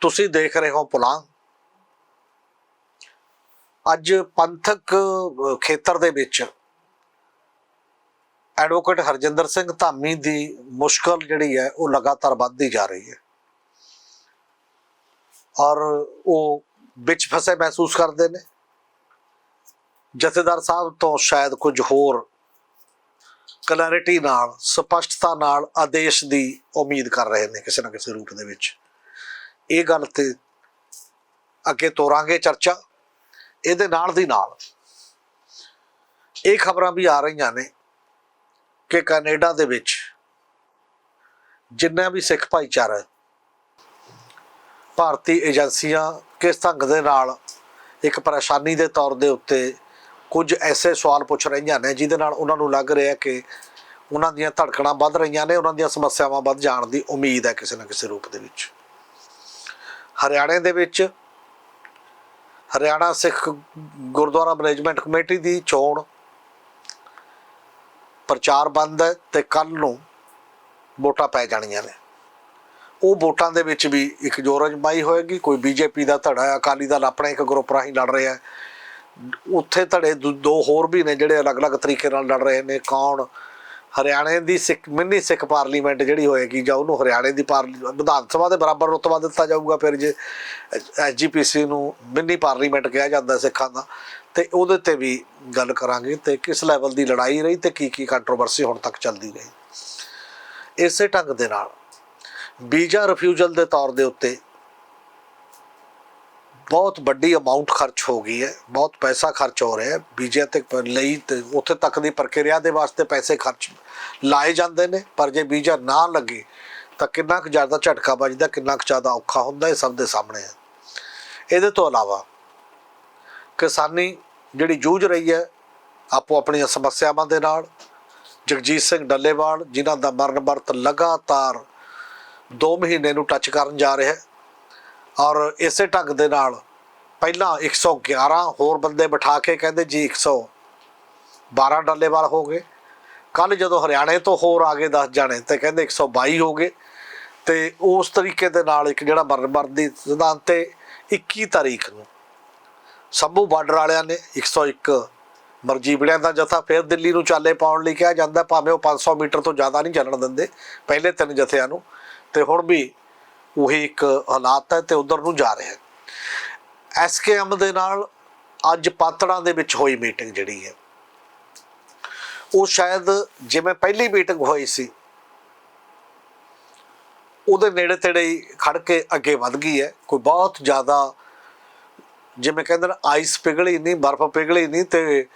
ਤੁਸੀਂ ਦੇਖ ਰਹੇ ਹੋ ਪੁਲਾਂ ਅੱਜ ਪੰਥਕ ਖੇਤਰ ਦੇ ਵਿੱਚ ਐਡਵੋਕੇਟ ਹਰਜਿੰਦਰ ਸਿੰਘ ਧਾਮੀ ਦੀ ਮੁਸ਼ਕਲ ਜਿਹੜੀ ਹੈ, ਉਹ ਲਗਾਤਾਰ ਵੱਧਦੀ ਜਾ ਰਹੀ ਹੈ। ਔਰ ਉਹ ਵਿੱਚ ਫਸੇ ਮਹਿਸੂਸ ਕਰਦੇ ਨੇ। ਜਥੇਦਾਰ ਸਾਹਿਬ ਤੋਂ ਸ਼ਾਇਦ ਕੁਝ ਹੋਰ ਕਲੈਰਿਟੀ ਨਾਲ, ਸਪਸ਼ਟਤਾ ਨਾਲ ਆਦੇਸ਼ ਦੀ ਉਮੀਦ ਕਰ ਰਹੇ ਨੇ ਕਿਸੇ ਨਾ ਕਿਸੇ ਰੂਪ ਦੇ ਵਿੱਚ। ਇਹ ਗੱਲ ਤੇ ਅੱਗੇ ਤੋਰਾਂਗੇ ਚਰਚਾ ਇਹਦੇ ਨਾਲ ਦੀ ਨਾਲ ਇਹ ਖਬਰਾਂ ਵੀ ਆ ਰਹੀਆਂ ਨੇ ਕਿ ਕੈਨੇਡਾ ਦੇ ਵਿੱਚ ਜਿੰਨਾ ਵੀ ਸਿੱਖ ਭਾਈਚਾਰਾ ਹੈ, ਭਾਰਤੀ ਏਜੰਸੀਆਂ ਕਿਸ ਢੰਗ ਦੇ ਨਾਲ ਇੱਕ ਪਰੇਸ਼ਾਨੀ ਦੇ ਤੌਰ ਦੇ ਉੱਤੇ ਕੁਝ ਐਸੇ ਸਵਾਲ ਪੁੱਛ ਰਹੀਆਂ ਨੇ ਜਿਹਦੇ ਨਾਲ ਉਹਨਾਂ ਨੂੰ ਲੱਗ ਰਿਹਾ ਕਿ ਉਹਨਾਂ ਦੀਆਂ ਧੜਕਣਾਂ ਵੱਧ ਰਹੀਆਂ ਨੇ ਉਹਨਾਂ ਦੀਆਂ ਸਮੱਸਿਆਵਾਂ ਵੱਧ ਜਾਣ ਦੀ ਉਮੀਦ ਹੈ ਕਿਸੇ ਨਾ ਕਿਸੇ ਰੂਪ ਦੇ ਵਿੱਚ। ਹਰਿਆਣੇ ਦੇ ਵਿੱਚ ਹਰਿਆਣਾ ਸਿੱਖ ਗੁਰਦੁਆਰਾ ਮੈਨੇਜਮੈਂਟ ਕਮੇਟੀ ਦੀ ਚੋਣ ਪ੍ਰਚਾਰ ਬੰਦ ਹੈ ਤੇ ਕੱਲ ਨੂੰ ਵੋਟਾਂ ਪੈ ਜਾਣੀਆਂ ਨੇ। ਉਹ ਵੋਟਾਂ ਦੇ ਵਿੱਚ ਵੀ ਇੱਕ ਜੋਰਜ਼ਮਾਈ ਹੋਏਗੀ, ਕੋਈ ਬੀਜੇਪੀ ਦਾ ਧੜਾ ਹੈ ਅਕਾਲੀ ਦਲ ਆਪਣੇ ਇੱਕ ਗਰੁੱਪ ਰਾਹੀਂ ਲੜ ਰਿਹਾ ਹੈ। ਉੱਥੇ ਧੜੇ ਦੂ- ਦੋ ਹੋਰ ਵੀ ਨੇ ਜਿਹੜੇ ਅਲੱਗ-ਅਲੱਗ ਤਰੀਕੇ ਨਾਲ ਲੜ ਰਹੇ ਨੇ, ਕੌਣ ਹਰਿਆਣੇ ਦੀ ਸਿੱਖ, ਮਿੰਨੀ ਸਿੱਖ ਪਾਰਲੀਮੈਂਟ ਜਿਹੜੀ ਹੋਏਗੀ ਜਾਂ ਉਹਨੂੰ ਹਰਿਆਣੇ ਦੀ ਪਾਰਲੀ, ਵਿਧਾਨ ਸਭਾ ਦੇ ਬਰਾਬਰ ਰੁਤਬਾ ਦਿੱਤਾ ਜਾਊਗਾ, ਫਿਰ ਜੇ ਐਸਜੀਪੀਸੀ ਨੂੰ ਮਿੰਨੀ ਪਾਰਲੀਮੈਂਟ ਕਿਹਾ ਜਾਂਦਾ ਸਿੱਖਾਂ ਦਾ, ਤੇ ਉਹਦੇ ਤੇ ਵੀ ਗੱਲ ਕਰਾਂਗੇ, ਤੇ ਕਿਸ ਲੈਵਲ ਦੀ ਲੜਾਈ ਰਹੀ ਤੇ ਕੀ ਕੀ ਕੰਟਰੋਵਰਸੀ ਹੁਣ ਤੱਕ ਚੱਲਦੀ ਰਹੀ। ਇਸੇ ਢੰਗ ਦੇ ਨਾਲ ਵੀਜ਼ਾ ਰਿਫਿਊਜ਼ਲ ਦੇ ਤੌਰ ਦੇ ਉੱਤੇ ਬਹੁਤ ਵੱਡੀ ਅਮਾਉਂਟ ਖਰਚ ਹੋ ਗਈ ਹੈ, ਬਹੁਤ ਪੈਸਾ ਖਰਚ ਹੋ ਰਿਹਾ ਹੈ। ਵੀਜ਼ੇ ਤੇ ਪ- ਲਈ ਤੇ ਉੱਥੇ ਤੱਕ ਦੀ ਪ੍ਰਕਿਰਿਆ ਦੇ ਵਾਸਤੇ ਪੈਸੇ ਖਰਚ ਲਾਏ ਜਾਂਦੇ ਨੇ, ਪਰ ਜੇ ਬੀਜਾ ਨਾ ਲੱਗੇ, ਤਾਂ ਕਿੰਨਾ ਕੁ ਜ਼ਿਆਦਾ ਝਟਕਾ ਵੱਜਦਾ, ਕਿੰਨਾ ਕੁ ਜ਼ਿਆਦਾ ਔਖਾ ਹੁੰਦਾ, ਇਹ ਸਭ ਦੇ ਸਾਹਮਣੇ ਹੈ ਇਹਦੇ ਤੋਂ ਇਲਾਵਾ ਕਿਸਾਨੀ ਜਿਹੜੀ ਜੂਝ ਰਹੀ ਹੈ, ਆਪੋ ਆਪਣੀਆਂ ਸਮੱਸਿਆਵਾਂ ਦੇ ਨਾਲ, ਜਗਜੀਤ ਸਿੰਘ ਡੱਲੇਵਾਲ, ਜਿਨ੍ਹਾਂ ਦਾ ਮਰਨ ਵਰਤ ਲਗਾਤਾਰ 2 ਮਹੀਨੇ ਨੂੰ ਟੱਚ ਕਰਨ ਜਾ ਰਿਹਾ ਹੈ ਔਰ ਇਸੇ ਢੰਗ ਦੇ ਨਾਲ ਪਹਿਲਾਂ 111 ਹੋਰ ਬੰਦੇ ਬਿਠਾ ਕੇ ਕਹਿੰਦੇ ਜੀ 112 ਡੱਲੇਵਾਲ ਹੋ ਗਏ। ਕੱਲ ਜਦੋਂ ਹਰਿਆਣੇ ਤੋਂ ਹੋਰ ਆ ਗਏ 10 ਜਾਣੇ ਤੇ ਕਹਿੰਦੇ 122 ਹੋ ਗਏ। ਤੇ ਉਸ ਤਰੀਕੇ ਦੇ ਨਾਲ ਇੱਕ ਜਿਹੜਾ ਮਰਨ ਵਰਤ ਦੀ ਸਿਧਾਂਤ ਤੇ 21 ਤਾਰੀਖ ਨੂੰ ਸਭੂ ਬਾਰਡਰ ਵਾਲਿਆਂ ਨੇ 101 ਮਰਜੀਬੜਿਆਂ ਦਾ ਜਥਾ ਫਿਰ ਦਿੱਲੀ ਨੂੰ ਚਾਲੇ ਪਾਉਣ ਲਈ ਕਿਹਾ ਜਾਂਦਾ, ਭਾਵੇਂ ਉਹ 500 ਮੀਟਰ ਤੋਂ ਜ਼ਿਆਦਾ ਨਹੀਂ ਚੱਲਣ ਦਿੰਦੇ, ਪਹਿਲੇ ਤਿੰਨ ਜਥਿਆਂ ਨੂੰ। ਤੇ ਹੁਣ ਵੀ ਉਹੀ ਇੱਕ ਹਾਲਾਤ ਹੈ ਤੇ ਉਧਰ ਨੂੰ ਜਾ ਰਿਹਾ ਹੈ। ਐਸਕੇਐਮ ਦੇ ਨਾਲ ਅੱਜ ਪਾਤੜਾਂ ਦੇ ਵਿੱਚ ਹੋਈ ਮੀਟਿੰਗ ਜਿਹੜੀ ਹੈ। ਉਹ ਸ਼ਾਇਦ ਜਿਵੇਂ ਪਹਿਲੀ ਮੀਟਿੰਗ ਹੋਈ ਸੀ, ਉਹਦੇ ਨੇੜੇ ਤੇੜੇ ਹੀ ਖੜ ਕੇ ਅੱਗੇ ਵੱਧ ਗਈ ਹੈ। ਕੋਈ ਬਹੁਤ ਜ਼ਿਆਦਾ ਜਿਵੇਂ ਕਹਿੰਦੇ ਨੇ ਆਈਸ ਪਿਘਲੀ ਨਹੀਂ, ਬਰਫ਼ ਪਿਘਲੀ ਨਹੀਂ ਤੇ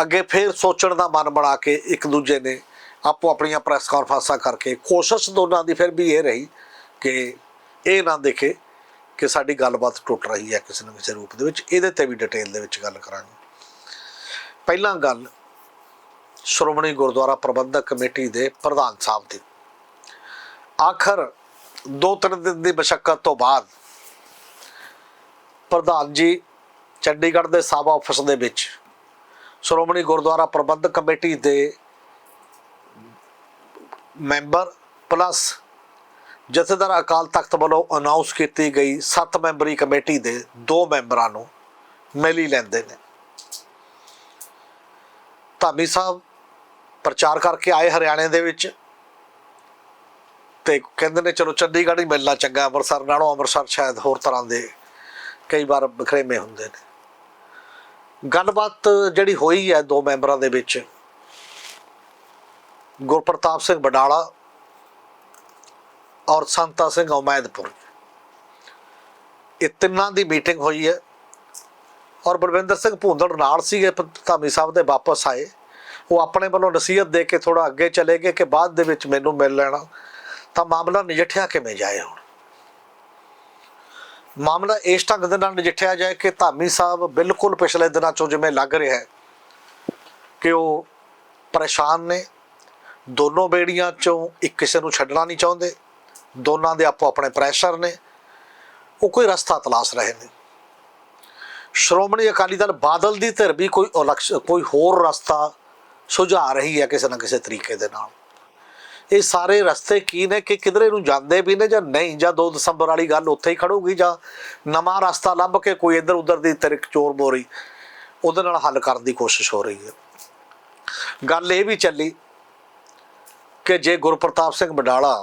ਅੱਗੇ ਫੇਰ ਸੋਚਣ ਦਾ ਮਨ ਬਣਾ ਕੇ ਇੱਕ ਦੂਜੇ ਨੇ ਆਪੋ ਆਪਣੀਆਂ ਪ੍ਰੈਸ ਕਾਨਫਰੰਸਾਂ ਕਰਕੇ ਕੋਸ਼ਿਸ਼ ਦੋਨਾਂ ਦੀ ਫਿਰ ਵੀ ਇਹ ਰਹੀ ਕਿ ਇਹ ਨਾ ਦੇਖੇ ਕਿ ਸਾਡੀ ਗੱਲਬਾਤ ਟੁੱਟ ਰਹੀ ਹੈ ਕਿਸੇ ਨਾ ਕਿਸੇ ਰੂਪ ਦੇ ਵਿੱਚ। ਇਹਦੇ ਤੇ ਵੀ ਡਿਟੇਲ ਦੇ ਵਿੱਚ ਗੱਲ ਕਰਾਂਗੇ। ਪਹਿਲਾਂ ਗੱਲ ਸ਼੍ਰੋਮਣੀ ਗੁਰਦੁਆਰਾ ਪ੍ਰਬੰਧਕ ਕਮੇਟੀ ਦੇ ਪ੍ਰਧਾਨ ਸਾਹਿਬ ਦੀ। ਆਖਰ ਦੋ ਤਿੰਨ ਦਿਨ ਦੀ ਮਸ਼ੱਕਤ ਤੋਂ ਬਾਅਦ ਪ੍ਰਧਾਨ ਜੀ ਚੰਡੀਗੜ੍ਹ ਦੇ ਸਾਬ ਆਫਿਸ ਦੇ ਵਿੱਚ ਸ਼੍ਰੋਮਣੀ ਗੁਰਦੁਆਰਾ ਪ੍ਰਬੰਧਕ ਕਮੇਟੀ ਦੇ ਮੈਂਬਰ ਪਲੱਸ ਜਥੇਦਾਰ ਅਕਾਲ ਤਖਤ ਵੱਲੋਂ ਅਨਾਉਂਸ ਕੀਤੀ ਗਈ 7 ਮੈਂਬਰੀ ਕਮੇਟੀ ਦੇ ਦੋ ਮੈਂਬਰਾਂ ਨੂੰ ਮਿਲ ਹੀ ਲੈਂਦੇ ਨੇ। ਧਾਮੀ ਸਾਹਿਬ ਪ੍ਰਚਾਰ ਕਰਕੇ ਆਏ ਹਰਿਆਣੇ ਦੇ ਵਿੱਚ ਤੇ ਕਹਿੰਦੇ ਨੇ, ਚਲੋ ਚੰਡੀਗੜ੍ਹ ਹੀ ਮਿਲਣਾ ਚੰਗਾ, ਅੰਮ੍ਰਿਤਸਰ ਨਾਲੋਂ ਅੰਮ੍ਰਿਤਸਰ ਸ਼ਾਇਦ ਹੋਰ ਤਰ੍ਹਾਂ ਦੇ ਕਈ ਵਾਰ ਬਖਰੇਵੇਂ ਹੁੰਦੇ ਨੇ। ਗੱਲਬਾਤ ਜਿਹੜੀ ਹੋਈ ਹੈ ਦੋ ਮੈਂਬਰਾਂ ਦੇ ਵਿੱਚ, ਗੁਰਪ੍ਰਤਾਪ ਸਿੰਘ ਬਡਾਲਾ ਔਰ ਸੰਤਾ ਸਿੰਘ ਉਮੈਦਪੁਰ। ਇਹ ਤਿੰਨਾਂ ਦੀ ਮੀਟਿੰਗ ਹੋਈ ਹੈ ਔਰ ਬਲਵਿੰਦਰ ਸਿੰਘ ਭੁੰਦੜ ਨਾਲ ਸੀਗੇ ਧਾਮੀ ਸਾਹਿਬ ਦੇ ਵਾਪਸ ਆਏ। ਉਹ ਆਪਣੇ ਵੱਲੋਂ ਨਸੀਹਤ ਦੇ ਕੇ ਥੋੜਾ ਅੱਗੇ ਚਲੇ ਗਏ ਕਿ ਬਾਅਦ ਦੇ ਵਿੱਚ ਮੈਨੂੰ ਮਿਲ ਲੈਣਾ। ਤਾਂ ਮਾਮਲਾ ਨਜਿੱਠਿਆ ਕਿਵੇਂ ਜਾਏ ਹੁਣ? ਮਾਮਲਾ ਇਸ ਢੰਗ ਦੇ ਨਾਲ ਨਜਿੱਠਿਆ ਜਾਏ ਕਿ ਧਾਮੀ ਸਾਹਿਬ ਬਿਲਕੁਲ ਪਿਛਲੇ ਦਿਨਾਂ ਚੋਂ ਜਿਵੇਂ ਲੱਗ ਰਿਹਾ ਹੈ ਕਿ ਉਹ ਪਰੇਸ਼ਾਨ ਨੇ। ਦੋਨੋਂ ਬੇੜੀਆਂ ਚੋਂ ਇੱਕ ਕਿਸੇ ਨੂੰ ਛੱਡਣਾ ਨਹੀਂ ਚਾਹੁੰਦੇ। ਦੋਨਾਂ ਦੇ ਆਪੋ ਆਪਣੇ ਪ੍ਰੈਸ਼ਰ ਨੇ, ਉਹ ਕੋਈ ਰਸਤਾ ਤਲਾਸ਼ ਰਹੇ ਨੇ। ਸ਼੍ਰੋਮਣੀ ਅਕਾਲੀ ਦਲ ਬਾਦਲ ਦੀ ਧਿਰ ਵੀ ਕੋਈ ਇਲੈਕਸ਼ ਕੋਈ ਹੋਰ ਰਸਤਾ ਸੁਝਾ ਰਹੀ ਹੈ ਕਿਸੇ ਨਾ ਕਿਸੇ ਤਰੀਕੇ ਦੇ ਨਾਲ। ਇਹ ਸਾਰੇ ਰਸਤੇ ਕੀ ਨੇ ਕਿ ਕਿਧਰੇ ਨੂੰ ਜਾਂਦੇ ਵੀ ਨੇ ਜਾਂ ਨਹੀਂ, ਜਾਂ 2 ਦਸੰਬਰ ਵਾਲੀ ਗੱਲ ਉੱਥੇ ਹੀ ਖੜੂਗੀ ਜਾਂ ਨਵਾਂ ਰਸਤਾ ਲੱਭ ਕੇ ਕੋਈ ਇੱਧਰ ਉੱਧਰ ਦੀ ਤਿਰਕ ਚੋਰ ਬੋਰੀ ਉਹਦੇ ਨਾਲ ਹੱਲ ਕਰਨ ਦੀ ਕੋਸ਼ਿਸ਼ ਹੋ ਰਹੀ ਹੈ। ਗੱਲ ਇਹ ਵੀ ਚੱਲੀ ਕਿ ਜੇ ਗੁਰਪ੍ਰਤਾਪ ਸਿੰਘ ਬਡਾਲਾ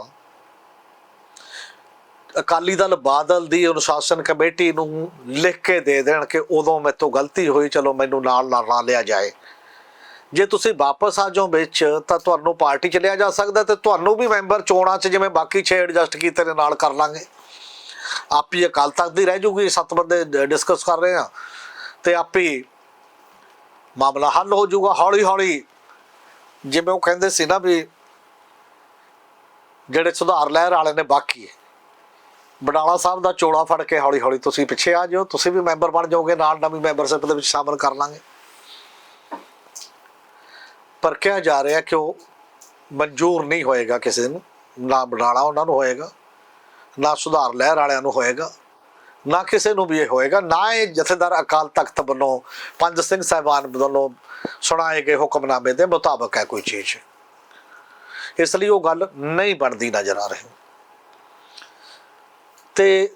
ਅਕਾਲੀ ਦਲ ਬਾਦਲ ਦੀ ਅਨੁਸ਼ਾਸਨ ਕਮੇਟੀ ਨੂੰ ਲਿਖ ਕੇ ਦੇ ਦੇਣ ਕਿ ਉਦੋਂ ਮੇਰੇ ਤੋਂ ਗਲਤੀ ਹੋਈ, ਚਲੋ ਮੈਨੂੰ ਨਾਲ ਨਾਲ ਲਾ ਲਿਆ ਜਾਏ। ਜੇ ਤੁਸੀਂ ਵਾਪਸ ਆ ਜਾਓ ਵਿੱਚ, ਤਾਂ ਤੁਹਾਨੂੰ ਪਾਰਟੀ ਚ ਲਿਆ ਜਾ ਸਕਦਾ ਤੇ ਤੁਹਾਨੂੰ ਵੀ ਮੈਂਬਰ ਚੋਣਾਂ ਚ ਜਿਵੇਂ ਬਾਕੀ 6 ਐਡਜਸਟ ਕੀਤੇ ਨੇ, ਨਾਲ ਕਰ ਲਾਂਗੇ। ਆਪੀ ਅਕਾਲ ਤਖਤ ਦੀ ਰਹਿ ਜੂਗੀ, ਸੱਤ ਬੰਦੇ ਡਿਸਕਸ ਕਰ ਰਹੇ ਆ। ਤੇ ਆਪੀ ਮਾਮਲਾ ਹੱਲ ਹੋ ਜਾਊਗਾ ਹੌਲੀ ਹੌਲੀ ਜਿਵੇਂ ਉਹ ਕਹਿੰਦੇ ਸੀ ਨਾ ਵੀ ਜਿਹੜੇ ਸੁਧਾਰ ਲਹਿਰ ਵਾਲੇ ਨੇ, ਬਾਕੀ ਹੈ। ਬਡਾਲਾ ਸਾਹਿਬ ਦਾ ਚੋੜਾ ਫੜ ਕੇ ਹੌਲੀ ਹੌਲੀ ਤੁਸੀਂ ਪਿੱਛੇ ਆ ਜਾਓ, ਤੁਸੀਂ ਵੀ ਮੈਂਬਰ ਬਣ ਜਾਓਗੇ, ਨਾਲ ਨਵੀਂ ਮੈਂਬਰਸ਼ਿਪ ਦੇ ਵਿੱਚ ਸ਼ਾਮਲ ਕਰ ਲਾਂਗੇ। ਪਰ ਕਿਹਾ ਜਾ ਰਿਹਾ ਕਿ ਉਹ ਮਨਜ਼ੂਰ ਨਹੀਂ ਹੋਏਗਾ ਕਿਸੇ ਨੂੰ, ਨਾ ਬਡਾਲਾ ਉਹਨਾਂ ਨੂੰ ਹੋਏਗਾ, ਨਾ ਸੁਧਾਰ ਲਹਿਰ ਵਾਲਿਆਂ ਨੂੰ ਹੋਏਗਾ, ਨਾ ਕਿਸੇ ਨੂੰ ਵੀ ਇਹ ਹੋਏਗਾ, ਨਾ ਇਹ ਜਥੇਦਾਰ ਅਕਾਲ ਤਖਤ ਵੱਲੋਂ, ਪੰਜ ਸਿੰਘ ਸਾਹਿਬਾਨ ਵੱਲੋਂ ਸੁਣਾਏ ਗਏ ਹੁਕਮਨਾਮੇ ਦੇ ਮੁਤਾਬਕ ਹੈ ਕੋਈ ਚੀਜ਼। ਇਸ ਲਈ ਉਹ ਗੱਲ ਨਹੀਂ ਬਣਦੀ ਨਜ਼ਰ ਆ ਰਹੀ। ਤੇ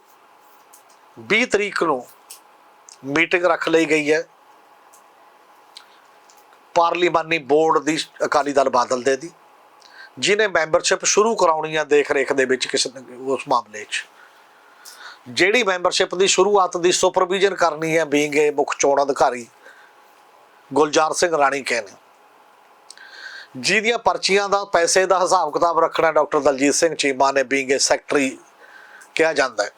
20 ਤਰੀਕ ਨੂੰ ਮੀਟਿੰਗ ਰੱਖ ਲਈ ਗਈ ਹੈ। ਪਾਰਲੀਮਾਨੀ ਬੋਰਡ ਦੀ ਅਕਾਲੀ ਦਲ ਬਾਦਲ ਦੇ ਦੀ ਜਿਨੇ ਮੈਂਬਰਸ਼ਿਪ ਸ਼ੁਰੂ ਕਰਾਉਣੀ ਆ ਦੇਖ ਰੇਖ ਦੇ ਵਿੱਚ ਕਿਸੇ ਉਸ ਮਾਮਲੇ 'ਚ। ਜਿਹੜੀ ਮੈਂਬਰਸ਼ਿਪ ਦੀ ਸ਼ੁਰੂਆਤ ਦੀ ਸੁਪਰਵੀਜ਼ਨ ਕਰਨੀ ਹੈ ਬੀਂਗ ਏ ਮੁੱਖ ਚੋਣ ਅਧਿਕਾਰੀ, ਗੁਲਜ਼ਾਰ ਸਿੰਘ ਰਾਣੀ ਕਹਿੰਦੇ ਜਿਹਦੀਆਂ ਪਰਚੀਆਂ ਦਾ, ਪੈਸੇ ਦਾ ਹਿਸਾਬ ਕਿਤਾਬ ਰੱਖਣਾ ਡਾਕਟਰ ਦਲਜੀਤ ਸਿੰਘ ਚੀਮਾ ਨੇ ਬੀਂਗ ਏ ਸੈਕਟਰੀ ਕਿਹਾ ਜਾਂਦਾ ਹੈ।